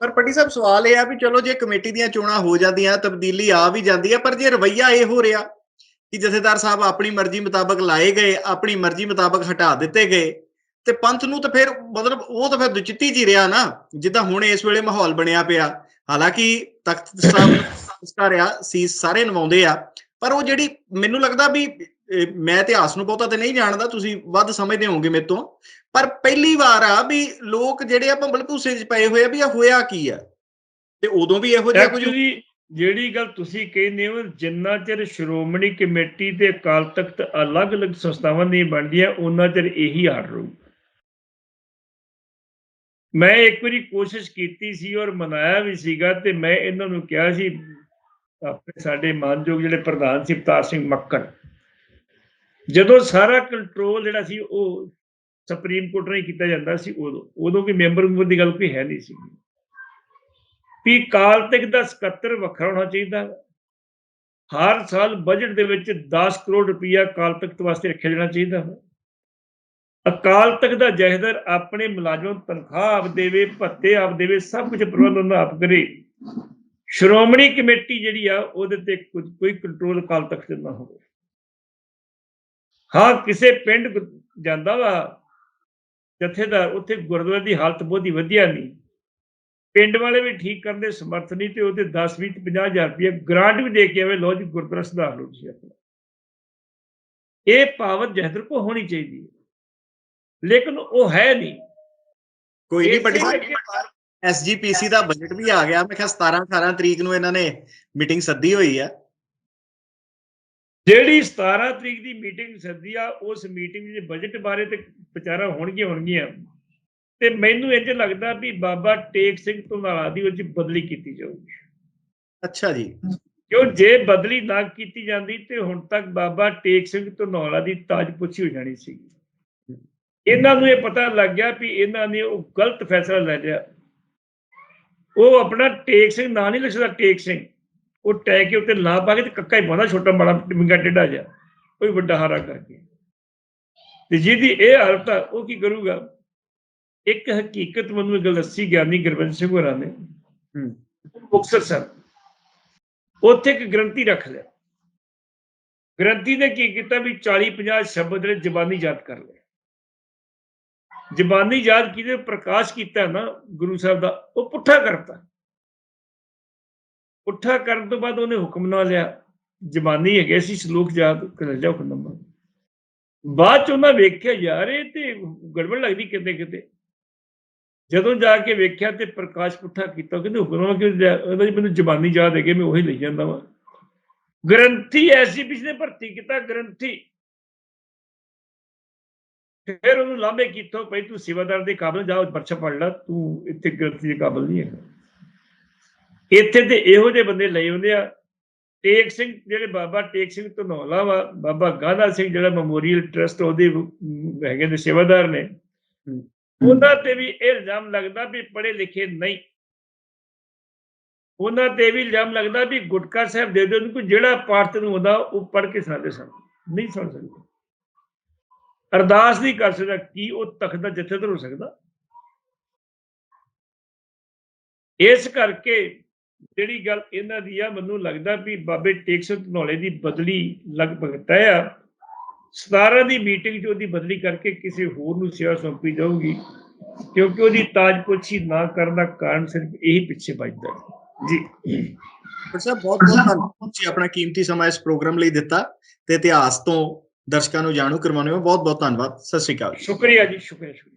ਪਰ ਪੱਟੀ ਸਾਹਿਬ, ਸਵਾਲ ਇਹ ਆ ਵੀ ਚਲੋ ਜੇ ਕਮੇਟੀ ਦੀਆਂ ਚੋਣਾਂ ਹੋ ਜਾਂਦੀਆਂ, ਤਬਦੀਲੀ ਆ ਵੀ ਜਾਂਦੀ ਆ, ਪਰ ਜੇ ਰਵਈਆ ਇਹ ਹੋ ਰਿਹਾ ਕਿ ਜਥੇਦਾਰ ਸਾਹਿਬ ਆਪਣੀ ਮਰਜ਼ੀ ਮੁਤਾਬਕ ਲਾਏ ਗਏ, ਆਪਣੀ ਮਰਜ਼ੀ ਮੁਤਾਬਕ ਹਟਾ ਦਿੱਤੇ ਗਏ, ਤੇ ਪੰਥ ਨੂੰ ਤਾਂ ਫਿਰ ਮਤਲਬ ਉਹ ਤਾਂ ਫਿਰ ਦੁਚਿੱਤੀ ਜੀ ਰਿਹਾ ਨਾ, ਜਿੱਦਾਂ ਹੁਣ ਇਸ ਵੇਲੇ ਮਾਹੌਲ ਬਣਿਆ ਪਿਆ। ਹਾਲਾਂਕਿ ਤਖਤ ਸਾਹਿਬ ਸੰਸਕਾਰਿਆ ਸੀਸ ਸਾਰੇ ਨਵਾਉਂਦੇ ਆ, ਪਰ ਉਹ ਜਿਹੜੀ ਮੈਨੂੰ ਲੱਗਦਾ ਵੀ ਮੈਂ ਇਤਿਹਾਸ ਨੂੰ ਬਹੁਤਾ ਤੇ ਨਹੀਂ ਜਾਣਦਾ, ਤੁਸੀਂ ਵੱਧ ਸਮਝਦੇ ਹੋਵੋਗੇ ਮੇਰੇ ਤੋਂ। ਪਰ ਪਹਿਲੀ ਵਾਰ ਆ ਵੀ ਲੋਕ ਜਿਹੜੇ ਆ ਭੰਬਲ ਭੂਸੇ 'ਚ ਪਏ ਹੋਏ ਆ ਵੀ ਆ ਹੋਇਆ ਕੀ ਆ। ਤੇ ਉਦੋਂ ਵੀ ਇਹੋ ਜਿਹਾ ਕੁਝ ਜਿਹੜੀ ਗੱਲ ਤੁਸੀਂ ਕਹਿੰਦੇ ਹੋ, ਜਿੰਨਾ ਚਿਰ ਸ਼੍ਰੋਮਣੀ ਕਮੇਟੀ ਤੇ ਅਕਾਲ ਤਖਤ ਅਲੱਗ-ਅਲੱਗ ਸੰਸਥਾਵਾਂ ਨਹੀਂ ਬਣਦੀਆਂ ਉਹਨਾਂ ਚਿਰ ਇਹੀ ਹਾਲ ਰਹੂ। ਮੈਂ ਇੱਕ ਵਾਰੀ ਕੋਸ਼ਿਸ਼ ਕੀਤੀ ਸੀ ਔਰ ਮਨਾਇਆ ਵੀ ਸੀਗਾ ਤੇ ਮੈਂ ਇਹਨਾਂ ਨੂੰ ਕਿਹਾ ਸੀ, ਆਪਣੇ ਸਾਡੇ ਮਾਨਯੋਗ ਜਿਹੜੇ ਪ੍ਰਧਾਨ ਸੀ ਅਵਤਾਰ ਸਿੰਘ ਮੱਕੜ ਜਦੋਂ ਸਾਰਾ ਕੰਟਰੋਲ ਜਿਹੜਾ ਸੀ ਉਹ ਸੁਪਰੀਮ ਕੋਰਟ ਰਾਹੀਂ ਕੀਤਾ ਜਾਂਦਾ ਸੀ, ਉਦੋਂ ਉਦੋਂ ਕੋਈ ਮੈਂਬਰ ਮੈਂਬਰ ਦੀ ਗੱਲ ਕੋਈ ਹੈ ਨਹੀਂ ਸੀ। ਵੀ ਕਾਲ ਤੱਕ ਦਾ ਸਕੱਤਰ ਵੱਖਰਾ ਹੋਣਾ ਚਾਹੀਦਾ। ਹਰ ਸਾਲ ਬਜਟ ਦੇ ਵਿੱਚ 10 ਕਰੋੜ ਰੁਪਇਆ ਕਾਲ ਤਖਤ ਵਾਸਤੇ ਰੱਖਿਆ ਜਾਣਾ ਚਾਹੀਦਾ। ਹੈ ਅਕਾਲ ਤਖਤ ਦਾ ਜਹਦਰ ਆਪਣੇ ਮੁਲਾਜ਼ਮਾਂ ਨੂੰ ਤਨਖਾਹ ਆਪ ਦੇਵੇ, ਭੱਤੇ ਆਪ ਦੇਵੇ, ਸਭ ਕੁਝ ਪ੍ਰਬੰਧ ਉਹਨਾਂ ਆਪ ਕਰੇ। ਸ਼੍ਰੋਮਣੀ ਕਮੇਟੀ ਜਿਹੜੀ ਆ, ਉਹਦੇ ਤੇ ਕੁਝ, ਕੋਈ ਕੰਟਰੋਲ ਅਕਾਲ ਤਖਤ ਤੇ ਨਾ ਹੋਵੇ। ਹਾਂ ਕਿਸੇ ਪਿੰਡ ਜਾਂਦਾ ਵਾ ਜਥੇਦਾਰ ਉੱਥੇ ਗੁਰਦੁਆਰੇ ਦੀ ਹਾਲਤ ਬਹੁਤੀ ਵਧੀਆ ਨਹੀਂ। ਪਿੰਡ ਵਾਲੇ ਵੀ ਠੀਕ ਕਰਨ ਦੇ ਸਮਰਥ ਨਹੀਂ ਤੇ ਉਹਦੇ 10 20 50 ਹਜ਼ਾਰ ਰੁਪਏ ਗ੍ਰਾਂਟ ਵੀ ਦੇ ਕੇ ਆਵੇ ਲੋ ਜੀ ਗੁਰਦੁਆਰਾ ਸੁਧਾਰ ਲਓ ਤੁਸੀਂ ਆਪਣਾ। ਇਹ ਪਾਵਰ ਜਹਦਰ ਕੋ ਹੋਣੀ ਚਾਹੀਦੀ ਹੈ। ਲੇਕਿਨ ਉਹ ਹੈ ਨਹੀਂ। ਕੋਈ ਨਹੀਂ ਸਾਹਿਬ ਐਸਜੀਪੀਸੀ ਦਾ ਬਜਟ ਵੀ ਆ ਗਿਆ। ਮੈਂ ਕਿਹਾ 17 18 ਤਰੀਕ ਨੂੰ ਇਹਨਾਂ ਨੇ ਮੀਟਿੰਗ ਸੱਦੀ ਹੋਈ ਆ। ਜਿਹੜੀ 17 ਤਰੀਕ ਦੀ ਮੀਟਿੰਗ ਸੱਦੀ ਆ ਉਸ ਮੀਟਿੰਗ ਦੇ ਬਜਟ ਬਾਰੇ ਤੇ ਵਿਚਾਰਾ ਹੋਣਗੀਆਂ ਹੋਣਗੀਆਂ। ਤੇ ਮੈਨੂੰ ਇੰਜ ਲੱਗਦਾ ਵੀ ਬਾਬਾ ਟੇਕ ਸਿੰਘ ਧੁੰਦਾਲਾ ਦੀ ਉਹ 'ਚ ਬਦਲੀ ਕੀਤੀ ਜਾਊਗੀ। ਅੱਛਾ ਜੀ। ਕਿਉਂ? ਜੇ ਬਦਲੀ ਨਾ ਕੀਤੀ ਜਾਂਦੀ ਤੇ ਹੁਣ ਤੱਕ ਬਾਬਾ ਟੇਕ ਸਿੰਘ ਧਨੌਲਾ ਦੀ ਤਾਜਪੁੱਛੀ ਹੋ ਜਾਣੀ ਸੀ। ਇਹਨਾਂ ਨੂੰ ਇਹ ਪਤਾ ਲੱਗ ਗਿਆ ਵੀ ਇਹਨਾਂ ਨੇ ਉਹ ਗਲਤ ਫੈਸਲਾ ਲੈ ਲਿਆ। ਉਹ ਆਪਣਾ ਟੇਕ ਸਿੰਘ ਨਾਂ ਨਹੀਂ ਲਿਖਦਾ ਟੇਕ ਸਿੰਘ। ਉਹ ਟੈ ਕੇ ਉੱਤੇ ਲਾ ਪਾ ਕੇ ਤੇ ਕੱਕਾ ਹੀ ਪਾਉਂਦਾ ਛੋਟਾ ਮਾੜਾ ਮਿੰਗਾ ਟੇਡਾ ਜਿਹਾ। ਕੋਈ ਵੱਡਾ ਹਾਰਾ ਕਰਕੇ। ਤੇ ਜਿਹਦੀ ਇਹ ਹਾਲਤ ਆ ਉਹ ਕੀ ਕਰੂਗਾ? ਇੱਕ ਹਕੀਕਤ ਮੈਨੂੰ ਇਹ ਗੱਲ ਦੱਸੀ ਗਿਆਨੀ ਗੁਰਬੰਦ ਸਿੰਘ ਹੋਰਾਂ ਨੇ। ਹੂੰ। ਮੁਕਤਸਰ ਸਾਹਿਬ। ਉੱਥੇ ਇੱਕ ਗ੍ਰੰਥੀ ਰੱਖ ਲਿਆ। ਗ੍ਰੰਥੀ ਨੇ ਕੀ ਕੀਤਾ ਵੀ 40 50 ਸ਼ਬਦ ਜਿਹੜੇ ਜ਼ਬਾਨੀ ਯਾਦ ਕਰ ਲਏ। ਜ਼ਬਾਨੀ ਯਾਦ ਕੀਤੇ ਪ੍ਰਕਾਸ਼ ਕੀਤਾ ਨਾ ਗੁਰੂ ਸਾਹਿਬ ਦਾ ਉਹ ਪੁੱਠਾ ਕਰਤਾ। ਪੁੱਠਾ ਕਰਨ ਤੋਂ ਬਾਅਦ ਉਹਨੇ ਹੁਕਮ ਨਾ ਲਿਆ ਜ਼ਬਾਨੀ ਹੈਗੇ ਸੀ, ਸ਼ਲੋਕ ਯਾਦ ਕਰ ਲਿਆ ਹੁਕਮ ਬਾਅਦ ਚ ਉਹਨਾਂ ਵੇਖਿਆ, ਯਾਰ ਇਹ ਤੇ ਗੜਬੜ ਲੱਗਦੀ ਕਿਤੇ ਕਿਤੇ। ਜਦੋਂ ਜਾ ਕੇ ਵੇਖਿਆ ਤੇ ਪ੍ਰਕਾਸ਼ ਪੁੱਠਾ ਕੀਤਾ ਕਹਿੰਦੇ ਹੁਕਮ ਕਿ ਉਹਦਾ ਮੈਨੂੰ ਜ਼ਬਾਨੀ ਯਾਦ ਹੈਗੇ, ਮੈਂ ਉਹੀ ਲਈ ਜਾਂਦਾ ਵਾਂ। ਗ੍ਰੰਥੀ ਐਸੀ ਪਿਛਲੇ ਭਰਤੀ ਕੀਤਾ, ਗ੍ਰੰਥੀ। ਫਿਰ ਉਹਨੂੰ ਲਾਂਬੇ ਕੀਤਾ ਭਈ ਤੂੰ ਸੇਵਾਦਾਰ ਦੇ ਕਾਬਲ ਜਾ, ਪਰਚਾ ਪੜ ਲੈ, ਤੂੰ ਇੱਥੇ ਗ੍ਰੰਥੀ ਦੇ ਕਾਬਲ ਨਹੀਂ ਹੈਗਾ। ਇੱਥੇ ਤੇ ਇਹੋ ਜਿਹੇ ਬੰਦੇ ਲਏ ਹੁੰਦੇ ਆ। ਟੇਕ ਸਿੰਘ ਜਿਹੜੇ ਬਾਬਾ ਟੇਕ ਸਿੰਘ ਧਨੌਲਾ ਵਾ ਬਾਬਾ ਗਾਂਧਾ ਸਿੰਘ ਜਿਹੜਾ ਮੈਮੋਰੀਅਲ ਟਰਸਟ ਉਹਦੇ ਹੈਗੇ ਨੇ ਸੇਵਾਦਾਰ ਨੇ। ਉਹਨਾਂ ਤੇ ਵੀ ਇਹ ਇਲਜ਼ਾਮ ਲੱਗਦਾ ਵੀ ਪੜ੍ਹੇ ਲਿਖੇ ਨਹੀਂ। ਉਹਨਾਂ ਤੇ ਵੀ ਇਲਜ਼ਾਮ ਲੱਗਦਾ ਵੀ ਗੁਟਕਾ ਸਾਹਿਬ ਦੇ ਦਿਓ ਉਹਨੂੰ ਜਿਹੜਾ ਪਾਠ ਨੂੰ ਹੁੰਦਾ ਉਹ ਪੜ੍ਹ ਕੇ ਸੁਣਾਦੇ ਸਨ ਨਹੀਂ ਸੁਣ ਸਕਦੇ। ਅਰਦਾਸ ਨਹੀਂ ਕਰ ਸਕਦਾ ਕੀ ਉਹ ਤਖਤ ਦਾ ਜਥੇਦਾਰ ਹੋ ਸਕਦਾ। ਇਸ ਕਰਕੇ ਜਿਹੜੀ ਗੱਲ ਇਹਨਾਂ ਦੀ ਆ ਮੈਨੂੰ ਲੱਗਦਾ ਵੀ ਬਾਬੇ ਟੇਕ ਸਿੰਘ ਧਨੌਲੇ ਦੀ ਬਦਲੀ ਲਗਭਗ ਤੈਅ ਆ। 17 ਦੀ ਮੀਟਿੰਗ 'ਚ ਉਹਦੀ ਬਦਲੀ ਕਰਕੇ ਕਿਸੇ ਹੋਰ ਨੂੰ ਸੇਵਾ ਸੌਂਪੀ ਜਾਊਗੀ ਕਿਉਂਕਿ ਉਹਦੀ ਤਾਜਪੋਛੀ ਨਾ ਕਰਨ ਦਾ ਕਾਰਨ ਸਿਰਫ ਇਹੀ ਪਿੱਛੇ ਵੱਜਦਾ। ਜੀ। ਪਰ ਸਾਹਿਬ ਬਹੁਤ ਬਹੁਤ ਧੰਨਵਾਦ ਤੁਸੀਂ ਆਪਣਾ ਕੀਮਤੀ ਸਮਾਂ ਇਸ ਪ੍ਰੋਗਰਾਮ ਲਈ ਦਿੱਤਾ ਤੇ ਇਤਿਹਾਸ ਤੋਂ ਦਰਸ਼ਕਾਂ ਨੂੰ ਜਾਣੂ ਕਰਵਾਉਣੇ ਵਿੱਚ ਬਹੁਤ ਬਹੁਤ ਧੰਨਵਾਦ। ਸਤਿ ਸ਼੍ਰੀ ਅਕਾਲ ਸ਼ੁਕਰੀਆ ਜੀ ਸ਼ੁਕਰੀਆ।